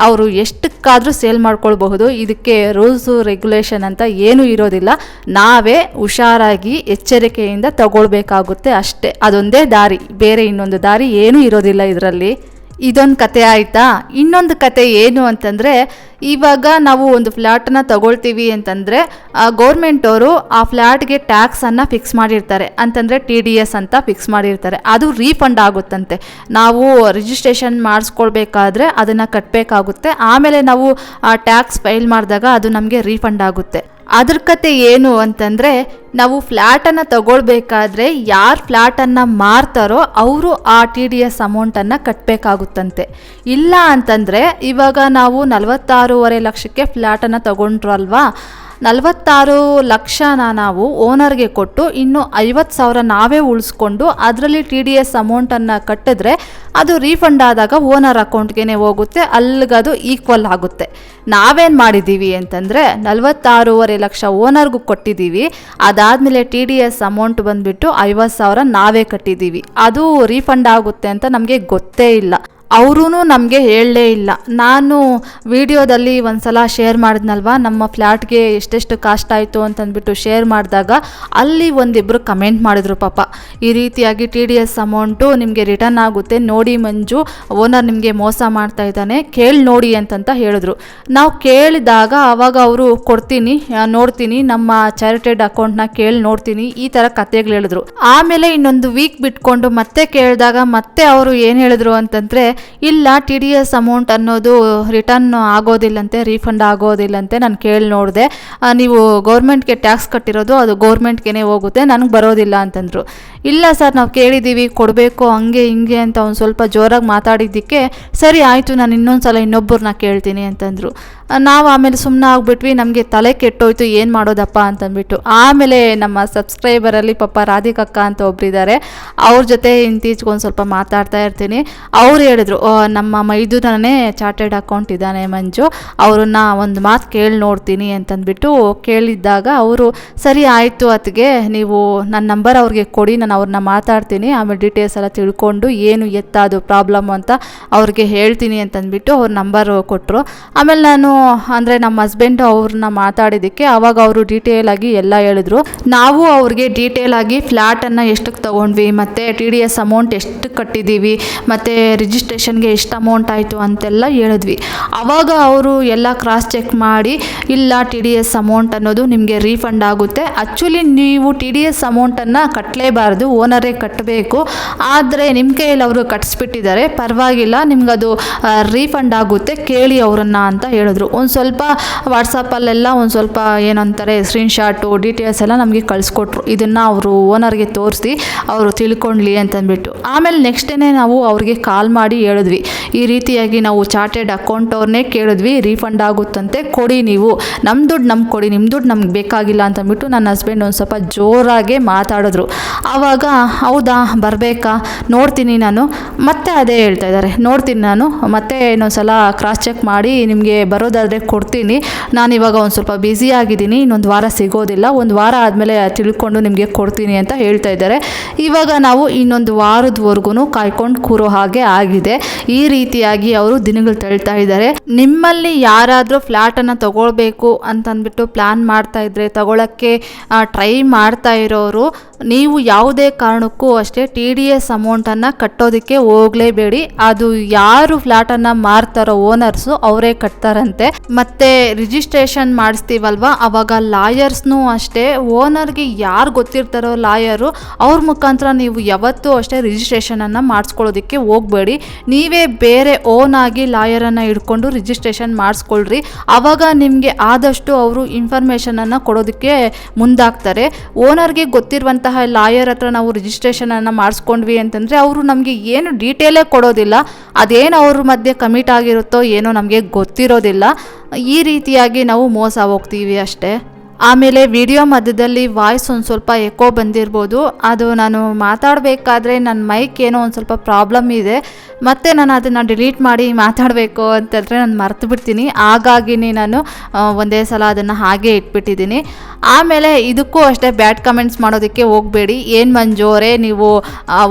ಅವರು ಎಷ್ಟಕ್ಕಾದರೂ ಸೇಲ್ ಮಾಡ್ಕೊಳ್ಬಹುದು. ಇದಕ್ಕೆ ರೂಲ್ಸು ರೆಗ್ಯುಲೇಷನ್ ಅಂತ ಏನೂ ಇರೋದಿಲ್ಲ. ನಾವೇ ಹುಷಾರಾಗಿ ಎಚ್ಚರಿಕೆಯಿಂದ ತಗೊಳ್ಬೇಕಾಗುತ್ತೆ ಅಷ್ಟೇ. ಅದೊಂದೇ ದಾರಿ. ಬೇರೆ ಇನ್ನೊಂದು ದಾರಿ ಏನೂ ಇರೋದಿಲ್ಲ ಇದರಲ್ಲಿ. ಇದೊಂದು ಕತೆ ಆಯಿತಾ? ಇನ್ನೊಂದು ಕತೆ ಏನು ಅಂತಂದರೆ, ಇವಾಗ ನಾವು ಒಂದು ಫ್ಲ್ಯಾಟನ್ನು ತಗೊಳ್ತೀವಿ ಅಂತಂದರೆ, ಆ ಗೌರ್ಮೆಂಟವರು ಆ ಫ್ಲ್ಯಾಟ್ಗೆ ಟ್ಯಾಕ್ಸನ್ನು ಫಿಕ್ಸ್ ಮಾಡಿರ್ತಾರೆ. ಅಂತಂದರೆ ಟಿ ಡಿ ಎಸ್ ಅಂತ ಫಿಕ್ಸ್ ಮಾಡಿರ್ತಾರೆ. ಅದು ರೀಫಂಡ್ ಆಗುತ್ತಂತೆ. ನಾವು ರಿಜಿಸ್ಟ್ರೇಷನ್ ಮಾಡಿಸ್ಕೊಳ್ಬೇಕಾದ್ರೆ ಅದನ್ನು ಕಟ್ಟಬೇಕಾಗುತ್ತೆ ಆಮೇಲೆ ನಾವು ಆ ಟ್ಯಾಕ್ಸ್ ಫೈಲ್ ಮಾಡಿದಾಗ ಅದು ನಮಗೆ ರೀಫಂಡ್ ಆಗುತ್ತೆ. ಅದ್ರ ಕತೆ ಏನು ಅಂತಂದರೆ, ನಾವು ಫ್ಲ್ಯಾಟನ್ನು ತಗೊಳ್ಬೇಕಾದ್ರೆ ಯಾರು ಫ್ಲ್ಯಾಟನ್ನು ಮಾರ್ತಾರೋ ಅವರು ಆ ಟಿ ಡಿ ಎಸ್ ಅಮೌಂಟನ್ನು ಕಟ್ಟಬೇಕಾಗುತ್ತಂತೆ ಇಲ್ಲ ಅಂತಂದರೆ, ಇವಾಗ ನಾವು ನಲವತ್ತಾರೂವರೆ ಲಕ್ಷಕ್ಕೆ ಫ್ಲ್ಯಾಟನ್ನು ತಗೊಂಡ್ರು ಅಲ್ವಾ ನಲವತ್ತಾರು ಲಕ್ಷನ ನಾವು ಓನರ್ಗೆ ಕೊಟ್ಟು ಇನ್ನು ಐವತ್ತು ಸಾವಿರ ನಾವೇ ಉಳಿಸ್ಕೊಂಡು ಅದರಲ್ಲಿ ಟಿ ಡಿ ಎಸ್ ಅಮೌಂಟನ್ನು ಕಟ್ಟಿದ್ರೆ ಅದು ರೀಫಂಡ್ ಆದಾಗ ಓನರ್ ಅಕೌಂಟ್ಗೆ ಹೋಗುತ್ತೆ, ಅಲ್ಲಿಗದು ಈಕ್ವಲ್ ಆಗುತ್ತೆ. ನಾವೇನು ಮಾಡಿದ್ದೀವಿ ಅಂತಂದರೆ ನಲವತ್ತಾರೂವರೆ ಲಕ್ಷ ಓನರ್ಗೂ ಕೊಟ್ಟಿದ್ದೀವಿ, ಅದಾದಮೇಲೆ ಟಿ ಡಿ ಎಸ್ ಅಮೌಂಟ್ ಬಂದುಬಿಟ್ಟು ಐವತ್ತು ಸಾವಿರ ನಾವೇ ಕಟ್ಟಿದ್ದೀವಿ. ಅದು ರೀಫಂಡ್ ಆಗುತ್ತೆ ಅಂತ ನಮಗೆ ಗೊತ್ತೇ ಇಲ್ಲ. ಅವರೂ ನಮಗೆ ಹೇಳಲೇ ಇಲ್ಲ. ನಾನು ವಿಡಿಯೋದಲ್ಲಿ ಒಂದು ಸಲ ಶೇರ್ ಮಾಡಿದ್ನಲ್ವ, ನಮ್ಮ ಫ್ಲ್ಯಾಟ್ಗೆ ಎಷ್ಟೆಷ್ಟು ಕಾಸ್ಟ್ ಆಯಿತು ಅಂತಂದ್ಬಿಟ್ಟು ಶೇರ್ ಮಾಡಿದಾಗ ಅಲ್ಲಿ ಒಂದಿಬ್ಬರು ಕಮೆಂಟ್ ಮಾಡಿದ್ರು ಪಾಪ. ಈ ರೀತಿಯಾಗಿ ಟಿ ಡಿ ಎಸ್ ಅಮೌಂಟು ನಿಮಗೆ ರಿಟರ್ನ್ ಆಗುತ್ತೆ, ನೋಡಿ ಮಂಜು, ಓನರ್ ನಿಮಗೆ ಮೋಸ ಮಾಡ್ತಾ ಇದ್ದಾನೆ, ಕೇಳಿ ನೋಡಿ ಅಂತಂತ ಹೇಳಿದ್ರು. ನಾವು ಕೇಳಿದಾಗ ಆವಾಗ ಅವರು ಕೊಡ್ತೀನಿ ನೋಡ್ತೀನಿ, ನಮ್ಮ ಚಾರಿಟೆಡ್ ಅಕೌಂಟ್ನ ಕೇಳಿ ನೋಡ್ತೀನಿ, ಈ ಥರ ಕತೆಗಳು ಹೇಳಿದ್ರು. ಆಮೇಲೆ ಇನ್ನೊಂದು ವೀಕ್ ಬಿಟ್ಕೊಂಡು ಮತ್ತೆ ಕೇಳಿದಾಗ ಮತ್ತೆ ಅವರು ಏನು ಹೇಳಿದ್ರು ಅಂತಂದರೆ ಇಲ್ಲ ಟಿ ಡಿ ಎಸ್ ಅಮೌಂಟ್ ಅನ್ನೋದು ರಿಟರ್ನ್ ಆಗೋದಿಲ್ಲಂತೆ ರೀಫಂಡ್ ಆಗೋದಿಲ್ಲಂತೆ ನಾನು ಕೇಳಿ ನೋಡಿದೆ. ನೀವು ಗೌರ್ಮೆಂಟ್ಗೆ ಟ್ಯಾಕ್ಸ್ ಕಟ್ಟಿರೋದು ಅದು ಗೌರ್ಮೆಂಟ್ಗೆ ಹೋಗುತ್ತೆ, ನನಗೆ ಬರೋದಿಲ್ಲ ಅಂತಂದರು. ಇಲ್ಲ ಸರ್ ನಾವು ಕೇಳಿದ್ದೀವಿ ಕೊಡಬೇಕು, ಹಂಗೆ ಹಿಂಗೆ ಅಂತ ಒಂದು ಸ್ವಲ್ಪ ಜೋರಾಗಿ ಮಾತಾಡಿದ್ದಕ್ಕೆ ಸರಿ ಆಯಿತು, ನಾನು ಇನ್ನೊಂದು ಸಲ ಇನ್ನೊಬ್ಬರನ್ನ ಕೇಳ್ತೀನಿ ಅಂತಂದರು. ನಾವು ಆಮೇಲೆ ಸುಮ್ಮನೆ ಆಗಿಬಿಟ್ವಿ ನಮಗೆ ತಲೆ ಕೆಟ್ಟೋಯ್ತು ಏನು ಮಾಡೋದಪ್ಪ ಅಂತಂದ್ಬಿಟ್ಟು. ಆಮೇಲೆ ನಮ್ಮ ಸಬ್ಸ್ಕ್ರೈಬರಲ್ಲಿ ಪಾಪ ರಾಧಿಕಕ್ಕ ಅಂತ ಒಬ್ಬರಿದ್ದಾರೆ ಅವ್ರ ಜೊತೆ ಇಂತೀಚೆಗೆ ಒಂದು ಸ್ವಲ್ಪ ಮಾತಾಡ್ತಾ ಇರ್ತೀನಿ. ಅವ್ರು ಹೇಳಿದ್ರು "ಓ, ನಮ್ಮ ಮೈದುನೇ ಚಾರ್ಟೆಡ್ ಅಕೌಂಟ್ ಇದ್ದಾನೆ ಮಂಜು ಅವ್ರನ್ನ ಒಂದು ಮಾತು ಕೇಳಿ ನೋಡ್ತೀನಿ ಅಂತಂದ್ಬಿಟ್ಟು ಕೇಳಿದ್ದಾಗ ಅವರು ಸರಿ ಆಯಿತು ಅತ್ತಿಗೆ ನೀವು ನನ್ನ ನಂಬರ್ ಅವ್ರಿಗೆ ಕೊಡಿ ನಾನು ಅವ್ರನ್ನ ಮಾತಾಡ್ತೀನಿ ಆಮೇಲೆ ಡೀಟೇಲ್ಸ್ ಎಲ್ಲ ತಿಳ್ಕೊಂಡು ಏನು ಎತ್ತ ಪ್ರಾಬ್ಲಮ್ ಅಂತ ಅವ್ರಿಗೆ ಹೇಳ್ತೀನಿ ಅಂತಂದ್ಬಿಟ್ಟು ಅವ್ರ ನಂಬರ್ ಕೊಟ್ಟರು ಆಮೇಲೆ ನಾನು ಅಂದರೆ ನಮ್ಮ ಹಸ್ಬೆಂಡ್ ಅವ್ರನ್ನ ಮಾತಾಡಿದ್ದಕ್ಕೆ ಅವಾಗ ಅವರು ಡೀಟೇಲ್ ಆಗಿ ಎಲ್ಲ ಹೇಳಿದ್ರು. ನಾವು ಅವ್ರಿಗೆ ಡೀಟೇಲ್ ಆಗಿ ಫ್ಲ್ಯಾಟನ್ನು ಎಷ್ಟಕ್ಕೆ ತೊಗೊಂಡ್ವಿ, ಮತ್ತು ಟಿ ಡಿ ಎಸ್ ಅಮೌಂಟ್ ಎಷ್ಟು ಕಟ್ಟಿದ್ದೀವಿ ಮತ್ತು ರಿಜಿಸ್ಟ್ರೇಷನ್ಗೆ ಎಷ್ಟು ಅಮೌಂಟ್ ಆಯಿತು ಅಂತೆಲ್ಲ ಹೇಳಿದ್ವಿ. ಆವಾಗ ಅವರು ಎಲ್ಲ ಕ್ರಾಸ್ ಚೆಕ್ ಮಾಡಿ, ಇಲ್ಲ ಟಿ ಡಿ ಎಸ್ ಅಮೌಂಟ್ ಅನ್ನೋದು ನಿಮಗೆ ರೀಫಂಡ್ ಆಗುತ್ತೆ. ಆ್ಯಕ್ಚುಲಿ ನೀವು ಟಿ ಡಿ ಎಸ್ ಅಮೌಂಟನ್ನು ಕಟ್ಟಲೇಬಾರ್ದು ಓನರೇ ಕಟ್ಟಬೇಕು ಆದರೆ ನಿಮ್ಮ ಕೈಯಲ್ಲಿ ಅವರು ಕಟ್ಸ್ಬಿಟ್ಟಿದ್ದಾರೆ, ಪರವಾಗಿಲ್ಲ, ನಿಮ್ಗದು ರೀಫಂಡ್ ಆಗುತ್ತೆ, ಕೇಳಿ ಅವರನ್ನು ಅಂತ ಹೇಳಿದ್ರು. ಒಂದು ಸ್ವಲ್ಪ ವಾಟ್ಸಪ್ಪಲ್ಲೆಲ್ಲ ಒಂದು ಸ್ವಲ್ಪ ಏನಂತಾರೆ ಸ್ಕ್ರೀನ್ಶಾಟು ಡೀಟೇಲ್ಸ್ ಎಲ್ಲ ನಮಗೆ ಕಳಿಸ್ಕೊಟ್ರು. ಇದನ್ನು ಅವರು ಓನರ್ಗೆ ತೋರಿಸಿ ಅವರು ತಿಳ್ಕೊಂಡ್ಲಿ ಅಂತಂದ್ಬಿಟ್ಟು. ಆಮೇಲೆ ನೆಕ್ಸ್ಟ್ ಡೇನೇ ನಾವು ಅವ್ರಿಗೆ ಕಾಲ್ ಮಾಡಿ ಹೇಳಿದ್ವಿ. ಈ ರೀತಿಯಾಗಿ ನಾವು ಚಾರ್ಟೆಡ್ ಅಕೌಂಟ್ ಅವ್ರನ್ನೇ ಕೇಳಿದ್ವಿ. ರೀಫಂಡ್ ಆಗುತ್ತಂತೆ, ಕೊಡಿ ನೀವು. ನಮ್ಮ ದುಡ್ಡು ನಮ್ಗೆ ಕೊಡಿ ನಿಮ್ಮ ದುಡ್ಡು ನಮ್ಗೆ ಬೇಕಾಗಿಲ್ಲ ಅಂತಂದ್ಬಿಟ್ಟು ನನ್ನ ಹಸ್ಬೆಂಡ್ ಒಂದು ಸ್ವಲ್ಪ ಜೋರಾಗೆ ಮಾತಾಡಿದ್ರು. ಆವಾಗ, ಹೌದಾ, ಬರಬೇಕಾ? ನೋಡ್ತೀನಿ ನಾನು. ಮತ್ತೆ ಅದೇ ಹೇಳ್ತಾ ಇದ್ದಾರೆ ನೋಡ್ತೀನಿ ನಾನು. ಮತ್ತೆ ಇನ್ನೊಂದು ಸಲ ಕ್ರಾಸ್ ಚೆಕ್ ಮಾಡಿ ನಿಮಗೆ ಬರೋದು ಸಿಗೋದಾದರೆ ಕೊಡ್ತೀನಿ. ನಾನು ಇವಾಗ ಒಂದು ಸ್ವಲ್ಪ ಬ್ಯುಸಿ ಆಗಿದ್ದೀನಿ. ಇನ್ನೊಂದು ವಾರ ಸಿಗೋದಿಲ್ಲ. ಒಂದು ವಾರ ಆದಮೇಲೆ ತಿಳ್ಕೊಂಡು ನಿಮಗೆ ಕೊಡ್ತೀನಿ ಅಂತ ಹೇಳ್ತಾ ಇದ್ದಾರೆ. ಇವಾಗ ನಾವು ಇನ್ನೊಂದು ವಾರದವರೆಗೂ ಕಾಯ್ಕೊಂಡು ಕೂರೋ ಹಾಗೆ ಆಗಿದೆ. ಈ ರೀತಿಯಾಗಿ ಅವರು ದಿನಗಳು ತಳ್ತಾ ಇದ್ದಾರೆ. ನಿಮ್ಮಲ್ಲಿ ಯಾರಾದರೂ ಫ್ಲ್ಯಾಟನ್ನು ತಗೊಳ್ಬೇಕು ಅಂತಂದ್ಬಿಟ್ಟು ಪ್ಲ್ಯಾನ್ ಮಾಡ್ತಾ ಇದ್ರೆ ತಗೊಳ್ಳೋಕ್ಕೆ ಟ್ರೈ ಮಾಡ್ತಾ ಇರೋರು, ನೀವು ಯಾವುದೇ ಕಾರಣಕ್ಕೂ ಅಷ್ಟೇ ಟಿ ಡಿ ಎಸ್ ಅಮೌಂಟನ್ನು ಕಟ್ಟೋದಕ್ಕೆ ಹೋಗಲೇಬೇಡಿ. ಅದು ಯಾರು ಫ್ಲ್ಯಾಟನ್ನು ಮಾರ್ತಾರೋ ಓನರ್ಸು ಅವರೇ ಕಟ್ತಾರಂತೆ. ಮತ್ತು ರಿಜಿಸ್ಟ್ರೇಷನ್ ಮಾಡಿಸ್ತೀವಲ್ವಾ? ಅವಾಗ ಲಾಯರ್ಸ್ನೂ ಅಷ್ಟೇ ಓನರ್ಗೆ ಯಾರು ಗೊತ್ತಿರ್ತಾರೋ ಲಾಯರು ಅವ್ರ ಮುಖಾಂತರ ನೀವು ಯಾವತ್ತೂ ಅಷ್ಟೇ ರಿಜಿಸ್ಟ್ರೇಷನನ್ನು ಮಾಡಿಸ್ಕೊಳ್ಳೋದಕ್ಕೆ ಹೋಗಬೇಡಿ. ನೀವೇ ಬೇರೆ ಓನ್ ಆಗಿ ಲಾಯರನ್ನು ಹಿಡ್ಕೊಂಡು ರಿಜಿಸ್ಟ್ರೇಷನ್ ಮಾಡಿಸ್ಕೊಳ್ರಿ. ಅವಾಗ ನಿಮಗೆ ಆದಷ್ಟು ಅವರು ಇನ್ಫಾರ್ಮೇಷನನ್ನು ಕೊಡೋದಕ್ಕೆ ಮುಂದಾಗ್ತಾರೆ. ಓನರ್ಗೆ ಗೊತ್ತಿರುವಂತಹ ಲಾಯರ್ ಹತ್ರ ನಾವು ರಿಜಿಸ್ಟ್ರೇಷನನ್ನು ಮಾಡಿಸ್ಕೊಂಡ್ವಿ ಅಂತಂದರೆ ಅವರು ನಮಗೆ ಏನು ಡೀಟೇಲೇ ಕೊಡೋದಿಲ್ಲ. ಅದೇನು ಅವ್ರ ಮಧ್ಯೆ ಕಮಿಟ್ ಆಗಿರುತ್ತೋ ಏನೋ ನಮಗೆ ಗೊತ್ತಿರೋದಿಲ್ಲ. ಈ ರೀತಿಯಾಗಿ ನಾವು ಮೋಸ ಹೋಗ್ತೀವಿ ಅಷ್ಟೇ. ಆಮೇಲೆ ವಿಡಿಯೋ ಮಧ್ಯದಲ್ಲಿ ವಾಯ್ಸ್ ಒಂದು ಸ್ವಲ್ಪ ಎಕೋ ಬಂದಿರ್ಬೋದು. ಅದು ನಾನು ಮಾತಾಡಬೇಕಾದ್ರೆ ನನ್ನ ಮೈಕ್ ಏನೋ ಒಂದು ಸ್ವಲ್ಪ ಪ್ರಾಬ್ಲಮ್ ಇದೆ. ಮತ್ತು ನಾನು ಅದನ್ನು ಡಿಲೀಟ್ ಮಾಡಿ ಮಾತಾಡಬೇಕು ಅಂತಂದರೆ ನಾನು ಮರ್ತು ಬಿಡ್ತೀನಿ. ಹಾಗಾಗಿನೇ ನಾನು ಒಂದೇ ಸಲ ಅದನ್ನು ಹಾಗೆ ಇಟ್ಬಿಟ್ಟಿದ್ದೀನಿ. ಆಮೇಲೆ ಇದಕ್ಕೂ ಅಷ್ಟೇ ಬ್ಯಾಡ್ ಕಮೆಂಟ್ಸ್ ಮಾಡೋದಕ್ಕೆ ಹೋಗಬೇಡಿ. ಏನು ಮಂಜೋರೆ ನೀವು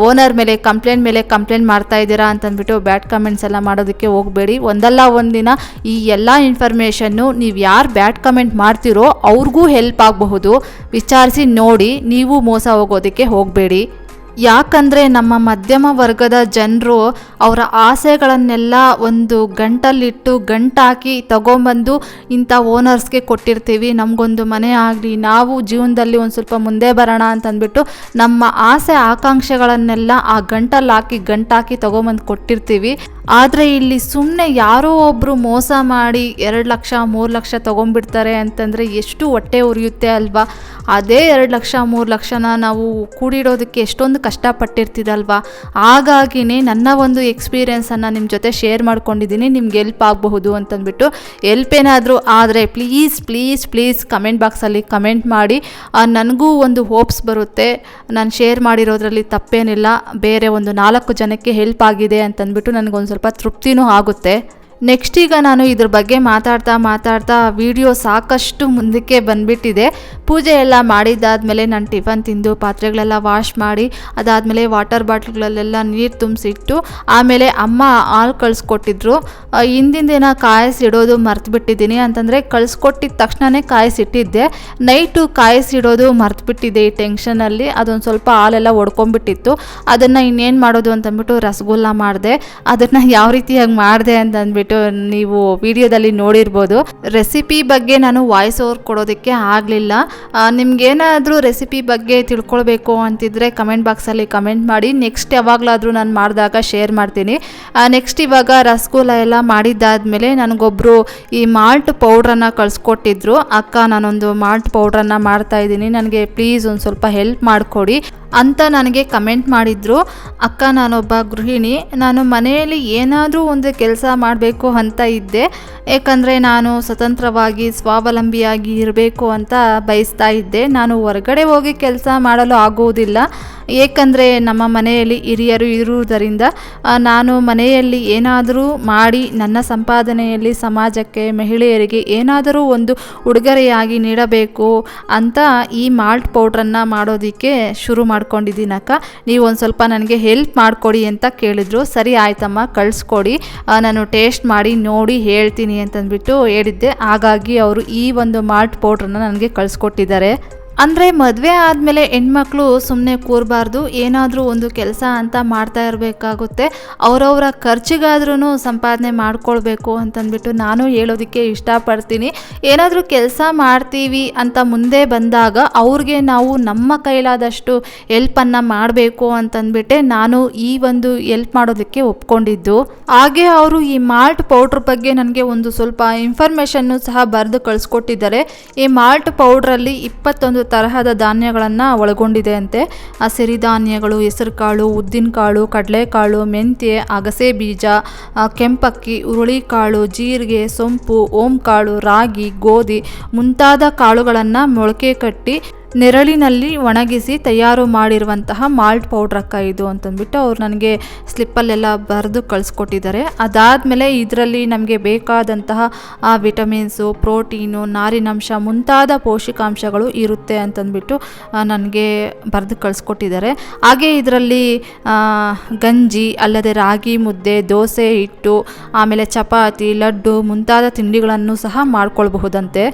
ಓನರ್ ಮೇಲೆ ಕಂಪ್ಲೇಂಟ್ ಮೇಲೆ ಕಂಪ್ಲೇಂಟ್ ಮಾಡ್ತಾ ಇದ್ದೀರಾ ಅಂತಂದ್ಬಿಟ್ಟು ಬ್ಯಾಡ್ ಕಮೆಂಟ್ಸ್ ಎಲ್ಲ ಮಾಡೋದಕ್ಕೆ ಹೋಗಬೇಡಿ. ಒಂದಲ್ಲ ಒಂದಿನ ಈ ಎಲ್ಲ ಇನ್ಫಾರ್ಮೇಷನ್ನು ನೀವು ಯಾರು ಬ್ಯಾಡ್ ಕಮೆಂಟ್ ಮಾಡ್ತೀರೋ ಅವ್ರಿಗೂ ಹೆಲ್ಪ್ ಆಗಬಹುದು. ವಿಚಾರಿಸಿ ನೋಡಿ ನೀವು ಮೋಸ ಹೋಗೋದಕ್ಕೆ ಹೋಗಬೇಡಿ. ಯಾಕಂದರೆ ನಮ್ಮ ಮಧ್ಯಮ ವರ್ಗದ ಜನರು ಅವರ ಆಸೆಗಳನ್ನೆಲ್ಲ ಒಂದು ಗಂಟಲ್ಲಿಟ್ಟು ಗಂಟಾಕಿ ತಗೊಂಬಂದು ಇಂಥ ಓನರ್ಸ್ಗೆ ಕೊಟ್ಟಿರ್ತೀವಿ. ನಮಗೊಂದು ಮನೆ ಆಗಲಿ, ನಾವು ಜೀವನದಲ್ಲಿ ಒಂದು ಸ್ವಲ್ಪ ಮುಂದೆ ಬರೋಣ ಅಂತಂದ್ಬಿಟ್ಟು ನಮ್ಮ ಆಸೆ ಆಕಾಂಕ್ಷೆಗಳನ್ನೆಲ್ಲ ಆ ಗಂಟಲ್ಲಿ ಹಾಕಿ ಗಂಟಾಕಿ ತಗೊಂಬಂದು ಕೊಟ್ಟಿರ್ತೀವಿ. ಆದರೆ ಇಲ್ಲಿ ಸುಮ್ಮನೆ ಯಾರೋ ಒಬ್ಬರು ಮೋಸ ಮಾಡಿ ಎರಡು ಲಕ್ಷ, ಮೂರು ಲಕ್ಷ ತೊಗೊಂಡ್ಬಿಡ್ತಾರೆ ಅಂತಂದರೆ ಎಷ್ಟು ಹೊಟ್ಟೆ ಉರಿಯುತ್ತೆ ಅಲ್ವಾ? ಅದೇ ಎರಡು ಲಕ್ಷ, ಮೂರು ಲಕ್ಷನ ನಾವು ಕೂಡಿಡೋದಕ್ಕೆ ಎಷ್ಟೊಂದು ಕಷ್ಟಪಟ್ಟಿರ್ತೀರಲ್ವಾ ಹಾಗಾಗಿನೇ ನನ್ನ ಒಂದು ಎಕ್ಸ್ಪೀರಿಯೆನ್ಸನ್ನು ನಿಮ್ಮ ಜೊತೆ ಶೇರ್ ಮಾಡ್ಕೊಂಡಿದ್ದೀನಿ. ನಿಮ್ಗೆ ಎಲ್ಪ್ ಆಗಬಹುದು ಅಂತಂದ್ಬಿಟ್ಟು ಎಲ್ಪ್ ಏನಾದರೂ ಆದರೆ ಪ್ಲೀಸ್ ಪ್ಲೀಸ್ ಪ್ಲೀಸ್ ಕಮೆಂಟ್ ಬಾಕ್ಸಲ್ಲಿ ಕಮೆಂಟ್ ಮಾಡಿ. ನನಗೂ ಒಂದು ಹೋಪ್ಸ್ ಬರುತ್ತೆ. ನಾನು ಶೇರ್ ಮಾಡಿರೋದ್ರಲ್ಲಿ ತಪ್ಪೇನಿಲ್ಲ. ಬೇರೆ ಒಂದು ನಾಲ್ಕು ಜನಕ್ಕೆ ಹೆಲ್ಪ್ ಆಗಿದೆ ಅಂತಂದ್ಬಿಟ್ಟು ನನಗೊಂದು ಸ್ವಲ್ಪ ತೃಪ್ತಿನೂ ಆಗುತ್ತೆ. ನೆಕ್ಸ್ಟ್ ಈಗ ನಾನು ಇದ್ರ ಬಗ್ಗೆ ಮಾತಾಡ್ತಾ ಮಾತಾಡ್ತಾ ವಿಡಿಯೋ ಸಾಕಷ್ಟು ಮುಂದಕ್ಕೆ ಬಂದ್ಬಿಟ್ಟಿದೆ. ಪೂಜೆ ಎಲ್ಲ ಮಾಡಿದ್ದಾದಮೇಲೆ ನಾನು ಟಿಫನ್ ತಿಂದು ಪಾತ್ರೆಗಳೆಲ್ಲ ವಾಶ್ ಮಾಡಿ, ಅದಾದಮೇಲೆ ವಾಟರ್ ಬಾಟ್ಲ್ಗಳಲ್ಲೆಲ್ಲ ನೀರು ತುಂಬಿಸಿಟ್ಟು, ಆಮೇಲೆ ಅಮ್ಮ ಹಾಲು ಕಳಿಸ್ಕೊಟ್ಟಿದ್ರು. ಹಿಂದಿನ ದಿನ ಕಾಯಿಸಿಡೋದು ಮರ್ತುಬಿಟ್ಟಿದ್ದೀನಿ ಅಂತಂದರೆ ಕಳಿಸ್ಕೊಟ್ಟಿದ ತಕ್ಷಣವೇ ಕಾಯಿಸಿಟ್ಟಿದ್ದೆ ನೈಟು ಕಾಯಿಸಿಡೋದು ಮರ್ತುಬಿಟ್ಟಿದ್ದೆ ಈ ಟೆನ್ಷನಲ್ಲಿ ಅದೊಂದು ಸ್ವಲ್ಪ ಹಾಲೆಲ್ಲ ಒಡ್ಕೊಂಬಿಟ್ಟಿತ್ತು ಅದನ್ನು ಇನ್ನೇನು ಮಾಡೋದು ಅಂತಂದ್ಬಿಟ್ಟು ರಸಗುಲ್ಲ ಮಾಡಿದೆ. ಅದನ್ನು ಯಾವ ರೀತಿಯಾಗಿ ಮಾಡಿದೆ ಅಂತಂದ್ಬಿಟ್ಟು ನೀವು ವಿಡಿಯೋದಲ್ಲಿ ನೋಡಿರ್ಬೋದು. ರೆಸಿಪಿ ಬಗ್ಗೆ ನಾನು ವಾಯ್ಸ್ ಓವರ್ ಕೊಡೋದಕ್ಕೆ ಆಗಲಿಲ್ಲ. ನಿಮ್ಗೇನಾದರೂ ರೆಸಿಪಿ ಬಗ್ಗೆ ತಿಳ್ಕೊಳ್ಬೇಕು ಅಂತಿದ್ರೆ ಕಮೆಂಟ್ ಬಾಕ್ಸಲ್ಲಿ ಕಮೆಂಟ್ ಮಾಡಿ. ನೆಕ್ಸ್ಟ್ ಯಾವಾಗಲಾದರೂ ನಾನು ಮಾಡಿದಾಗ ಶೇರ್ ಮಾಡ್ತೀನಿ. ನೆಕ್ಸ್ಟ್ ಇವಾಗ ರಸಗುಲ್ಲ ಎಲ್ಲ ಮಾಡಿದ್ದಾದಮೇಲೆ ನನಗೊಬ್ಬರು ಈ ಮಾಲ್ಟ್ ಪೌಡ್ರನ್ನು ಕಳಿಸ್ಕೊಟ್ಟಿದ್ರು. ಅಕ್ಕ, ನಾನೊಂದು ಮಾಲ್ಟ್ ಪೌಡ್ರನ್ನು ಮಾಡ್ತಾ ಇದ್ದೀನಿ. ನನಗೆ ಪ್ಲೀಸ್ ಒಂದು ಸ್ವಲ್ಪ ಹೆಲ್ಪ್ ಮಾಡಿಕೊಡಿ. ಅಂತ ನನಗೆ ಕಮೆಂಟ್ ಮಾಡಿದ್ರು. ಅಕ್ಕ, ನಾನೊಬ್ಬ ಗೃಹಿಣಿ. ನಾನು ಮನೆಯಲ್ಲಿ ಏನಾದರೂ ಒಂದು ಕೆಲಸ ಮಾಡಬೇಕು ಅಂತ ಇದ್ದೆ. ಏಕೆಂದರೆ ನಾನು ಸ್ವತಂತ್ರವಾಗಿ, ಸ್ವಾವಲಂಬಿಯಾಗಿ ಇರಬೇಕು ಅಂತ ಬಯಸ್ತಾ ಇದ್ದೆ. ನಾನು ಹೊರಗಡೆ ಹೋಗಿ ಕೆಲಸ ಮಾಡಲು ಆಗುವುದಿಲ್ಲ. ಏಕೆಂದರೆ ನಮ್ಮ ಮನೆಯಲ್ಲಿ ಹಿರಿಯರು ಇರುವುದರಿಂದ ನಾನು ಮನೆಯಲ್ಲಿ ಏನಾದರೂ ಮಾಡಿ ನನ್ನ ಸಂಪಾದನೆಯಲ್ಲಿ ಸಮಾಜಕ್ಕೆ, ಮಹಿಳೆಯರಿಗೆ ಏನಾದರೂ ಒಂದು ಉಡುಗೊರೆಯಾಗಿ ನೀಡಬೇಕು ಅಂತ ಈ ಮಾಲ್ಟ್ ಪೌಡ್ರನ್ನು ಮಾಡೋದಕ್ಕೆ ಶುರು ಮಾಡ್ಕೊಂಡಿದ್ದೀನಕ್ಕ. ನೀವು ಒಂದು ಸ್ವಲ್ಪ ನನಗೆ ಹೆಲ್ಪ್ ಮಾಡಿಕೊಡಿ ಅಂತ ಕೇಳಿದರು. ಸರಿ ಆಯ್ತಮ್ಮ, ಕಳಿಸ್ಕೊಡಿ. ನಾನು ಟೇಸ್ಟ್ ಮಾಡಿ ನೋಡಿ ಹೇಳ್ತೀನಿ ಅಂತಂದ್ಬಿಟ್ಟು ಹೇಳಿದ್ದೆ. ಹಾಗಾಗಿ ಅವರು ಈ ಒಂದು ಮಾಲ್ಟ್ ಪೌಡ್ರನ್ನು ನನಗೆ ಕಳಿಸ್ಕೊಟ್ಟಿದ್ದಾರೆ. ಅಂದರೆ ಮದುವೆ ಆದಮೇಲೆ ಹೆಣ್ಮಕ್ಳು ಸುಮ್ಮನೆ ಕೂರಬಾರ್ದು, ಏನಾದರೂ ಒಂದು ಕೆಲಸ ಅಂತ ಮಾಡ್ತಾ ಇರಬೇಕಾಗುತ್ತೆ. ಅವರವರ ಖರ್ಚಿಗಾದ್ರೂ ಸಂಪಾದನೆ ಮಾಡ್ಕೊಳ್ಬೇಕು ಅಂತಂದ್ಬಿಟ್ಟು ನಾನು ಹೇಳೋದಕ್ಕೆ ಇಷ್ಟಪಡ್ತೀನಿ. ಏನಾದರೂ ಕೆಲಸ ಮಾಡ್ತೀವಿ ಅಂತ ಮುಂದೆ ಬಂದಾಗ ಅವ್ರಿಗೆ ನಾವು ನಮ್ಮ ಕೈಲಾದಷ್ಟು ಎಲ್ಪನ್ನು ಮಾಡಬೇಕು ಅಂತಂದ್ಬಿಟ್ಟೆ ನಾನು ಈ ಒಂದು ಹೆಲ್ಪ್ ಮಾಡೋದಕ್ಕೆ ಒಪ್ಕೊಂಡಿದ್ದು. ಹಾಗೆ ಅವರು ಈ ಮಾಲ್ಟ್ ಪೌಡ್ರ್ ಬಗ್ಗೆ ನನಗೆ ಒಂದು ಸ್ವಲ್ಪ ಇನ್ಫಾರ್ಮೇಷನ್ನು ಸಹ ಬರೆದು ಕಳಿಸ್ಕೊಟ್ಟಿದ್ದಾರೆ. ಈ ಮಾಲ್ಟ್ ಪೌಡ್ರಲ್ಲಿ ಇಪ್ಪತ್ತೊಂದು ತರಹದ ಧಾನ್ಯಗಳನ್ನು ಒಳಗೊಂಡಿದೆ ಅಂತೆ ಆ ಸಿರಿಧಾನ್ಯಗಳು ಹೆಸರುಕಾಳು, ಉದ್ದಿನಕಾಳು, ಕಡಲೆಕಾಳು, ಮೆಂತ್ಯೆ, ಅಗಸೆ ಬೀಜ ಕೆಂಪಕ್ಕಿ, ಹುರುಳಿಕಾಳು, ಜೀರಿಗೆ, ಸೊಂಪು, ಓಂಕಾಳು, ರಾಗಿ, ಗೋಧಿ ಮುಂತಾದ ಕಾಳುಗಳನ್ನು ಮೊಳಕೆ ಕಟ್ಟಿ ನೆರಳಿನಲ್ಲಿ ಒಣಗಿಸಿ ತಯಾರು ಮಾಡಿರುವಂತಹ ಮಾಲ್ಟ್ ಪೌಡ್ರ್ ಅಕ್ಕ ಇದು ಅಂತಂದ್ಬಿಟ್ಟು ಅವ್ರು ನನಗೆ ಸ್ಲಿಪ್ಪಲ್ಲೆಲ್ಲ ಬರೆದು ಕಳಿಸ್ಕೊಟ್ಟಿದ್ದಾರೆ. ಅದಾದಮೇಲೆ ಇದರಲ್ಲಿ ನಮಗೆ ಬೇಕಾದಂತಹ ಆ ವಿಟಮಿನ್ಸು, ಪ್ರೋಟೀನು, ನಾರಿನಂಶ ಮುಂತಾದ ಪೋಷಕಾಂಶಗಳು ಇರುತ್ತೆ ಅಂತಂದ್ಬಿಟ್ಟು ನನಗೆ ಬರೆದು ಕಳಿಸ್ಕೊಟ್ಟಿದ್ದಾರೆ. ಹಾಗೆ ಇದರಲ್ಲಿ ಗಂಜಿ ಅಲ್ಲದೆ ರಾಗಿ ಮುದ್ದೆ, ದೋಸೆ ಹಿಟ್ಟು, ಆಮೇಲೆ ಚಪಾತಿ, ಲಡ್ಡು ಮುಂತಾದ ತಿಂಡಿಗಳನ್ನು ಸಹ ಮಾಡ್ಕೊಳ್ಬಹುದಂತೆ.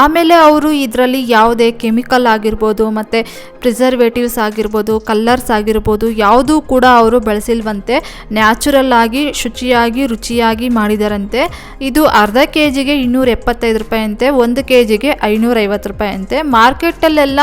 ಆಮೇಲೆ ಅವರು ಇದರಲ್ಲಿ ಯಾವುದೇ ಕೆಮಿಕಲ್ ಆಗಿರ್ಬೋದು ಮತ್ತು ಪ್ರಿಸರ್ವೇಟಿವ್ಸ್ ಆಗಿರ್ಬೋದು, ಕಲ್ಲರ್ಸ್ ಆಗಿರ್ಬೋದು, ಯಾವುದೂ ಕೂಡ ಅವರು ಬಳಸಿಲ್ವಂತೆ, ನ್ಯಾಚುರಲ್ ಆಗಿ, ಶುಚಿಯಾಗಿ, ರುಚಿಯಾಗಿ ಮಾಡಿದಾರಂತೆ. ಇದು ಅರ್ಧ ಕೆ ಜಿಗೆ ಇನ್ನೂರ ಎಪ್ಪತ್ತೈದು ರೂಪಾಯಿ ಅಂತೆ ಒಂದು ಕೆ ಜಿಗೆ ಐನೂರೈವತ್ತು ರೂಪಾಯಿ ಅಂತೆ ಮಾರ್ಕೆಟಲ್ಲೆಲ್ಲ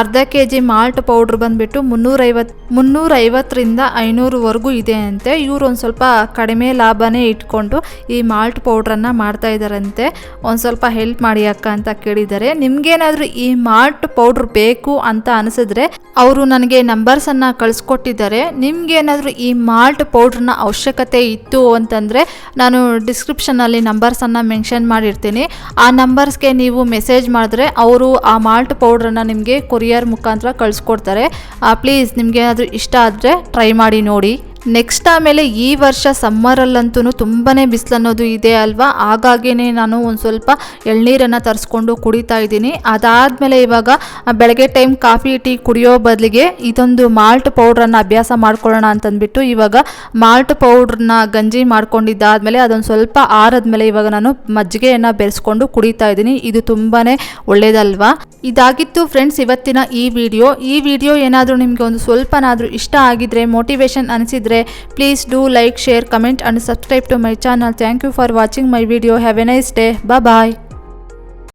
ಅರ್ಧ ಕೆ ಜಿ ಮಾಲ್ಟ್ ಪೌಡ್ರ್ ಬಂದುಬಿಟ್ಟು ಮುನ್ನೂರೈವತ್ತು ಮುನ್ನೂರೈವತ್ತರಿಂದ ಐನೂರುವರೆಗೂ ಇದೆ ಅಂತೆ ಇವರು ಒಂದು ಸ್ವಲ್ಪ ಕಡಿಮೆ ಲಾಭನೇ ಇಟ್ಕೊಂಡು ಈ ಮಾಲ್ಟ್ ಪೌಡ್ರನ್ನು ಮಾಡ್ತಾ ಇದ್ದಾರಂತೆ ಒಂದು ಸ್ವಲ್ಪ ಹೆಲ್ಪ್ ಮಾಡಿ ಅಕ್ಕ ಅಂತ ಕೇಳಿದ್ದಾರೆ ನಿಮ್ಗೇನಾದರೂ ಈ ಮಾಲ್ಟ್ ಪೌಡ್ರ್ ಬೇಕು ಅಂತ ಅನಿಸಿದ್ರೆ ಅವರು ನನಗೆ ನಂಬರ್ಸನ್ನು ಕಳಿಸ್ಕೊಟ್ಟಿದ್ದಾರೆ. ನಿಮ್ಗೇನಾದರೂ ಈ ಮಾಲ್ಟ್ ಪೌಡ್ರನ್ನ ಅವಶ್ಯಕತೆ ಇತ್ತು ಅಂತಂದರೆ ನಾನು ಡಿಸ್ಕ್ರಿಪ್ಷನಲ್ಲಿ ನಂಬರ್ಸನ್ನು ಮೆನ್ಷನ್ ಮಾಡಿರ್ತೀನಿ. ಆ ನಂಬರ್ಸ್ಗೆ ನೀವು ಮೆಸೇಜ್ ಮಾಡಿದ್ರೆ ಅವರು ಆ ಮಾಲ್ಟ್ ಪೌಡ್ರನ್ನ ನಿಮಗೆ ಕೊರಿಯರ್ ಮುಖಾಂತರ ಕಳಿಸ್ಕೊಡ್ತಾರೆ. ಪ್ಲೀಸ್ ನಿಮಗೆ ಏನಾದರೂ ಇಷ್ಟ ಆದರೆ ಟ್ರೈ ಮಾಡಿ ನೋಡಿ. ನೆಕ್ಸ್ಟ್ ಆಮೇಲೆ ಈ ವರ್ಷ ಸಮ್ಮರಲ್ಲಂತೂ ತುಂಬಾ ಬಿಸಿಲು ಅನ್ನೋದು ಇದೆ ಅಲ್ವಾ? ಹಾಗಾಗಿನೇ ನಾನು ಒಂದು ಸ್ವಲ್ಪ ಎಳ್ನೀರನ್ನು ತರಿಸ್ಕೊಂಡು ಕುಡಿತಾ ಇದ್ದೀನಿ. ಅದಾದಮೇಲೆ ಇವಾಗ ಬೆಳಗ್ಗೆ ಟೈಮ್ ಕಾಫಿ, ಟೀ ಕುಡಿಯೋ ಬದಲಿಗೆ ಇದೊಂದು ಮಾಲ್ಟ್ ಪೌಡ್ರನ್ನು ಅಭ್ಯಾಸ ಮಾಡ್ಕೊಳ್ಳೋಣ ಅಂತಂದ್ಬಿಟ್ಟು ಇವಾಗ ಮಾಲ್ಟ್ ಪೌಡ್ರನ್ನ ಗಂಜಿ ಮಾಡ್ಕೊಂಡಿದ್ದಾದಮೇಲೆ ಅದೊಂದು ಸ್ವಲ್ಪ ಆರದ್ಮೇಲೆ ಇವಾಗ ನಾನು ಮಜ್ಜಿಗೆಯನ್ನು ಬೆರೆಸ್ಕೊಂಡು ಕುಡಿತಾ ಇದ್ದೀನಿ. ಇದು ತುಂಬಾ ಒಳ್ಳೇದಲ್ವಾ? ಇದಾಗಿತ್ತು ಫ್ರೆಂಡ್ಸ್ ಇವತ್ತಿನ ಈ ವಿಡಿಯೋ. ಈ ವಿಡಿಯೋ ಏನಾದರೂ ನಿಮಗೆ ಒಂದು ಸ್ವಲ್ಪನಾದರೂ ಇಷ್ಟ ಆಗಿದ್ರೆ ಮೋಟಿವೇಶನ್ ಅನಿಸಿದ್ರೆ please do like share comment and subscribe to my channel thank you for watching my video have a nice day bye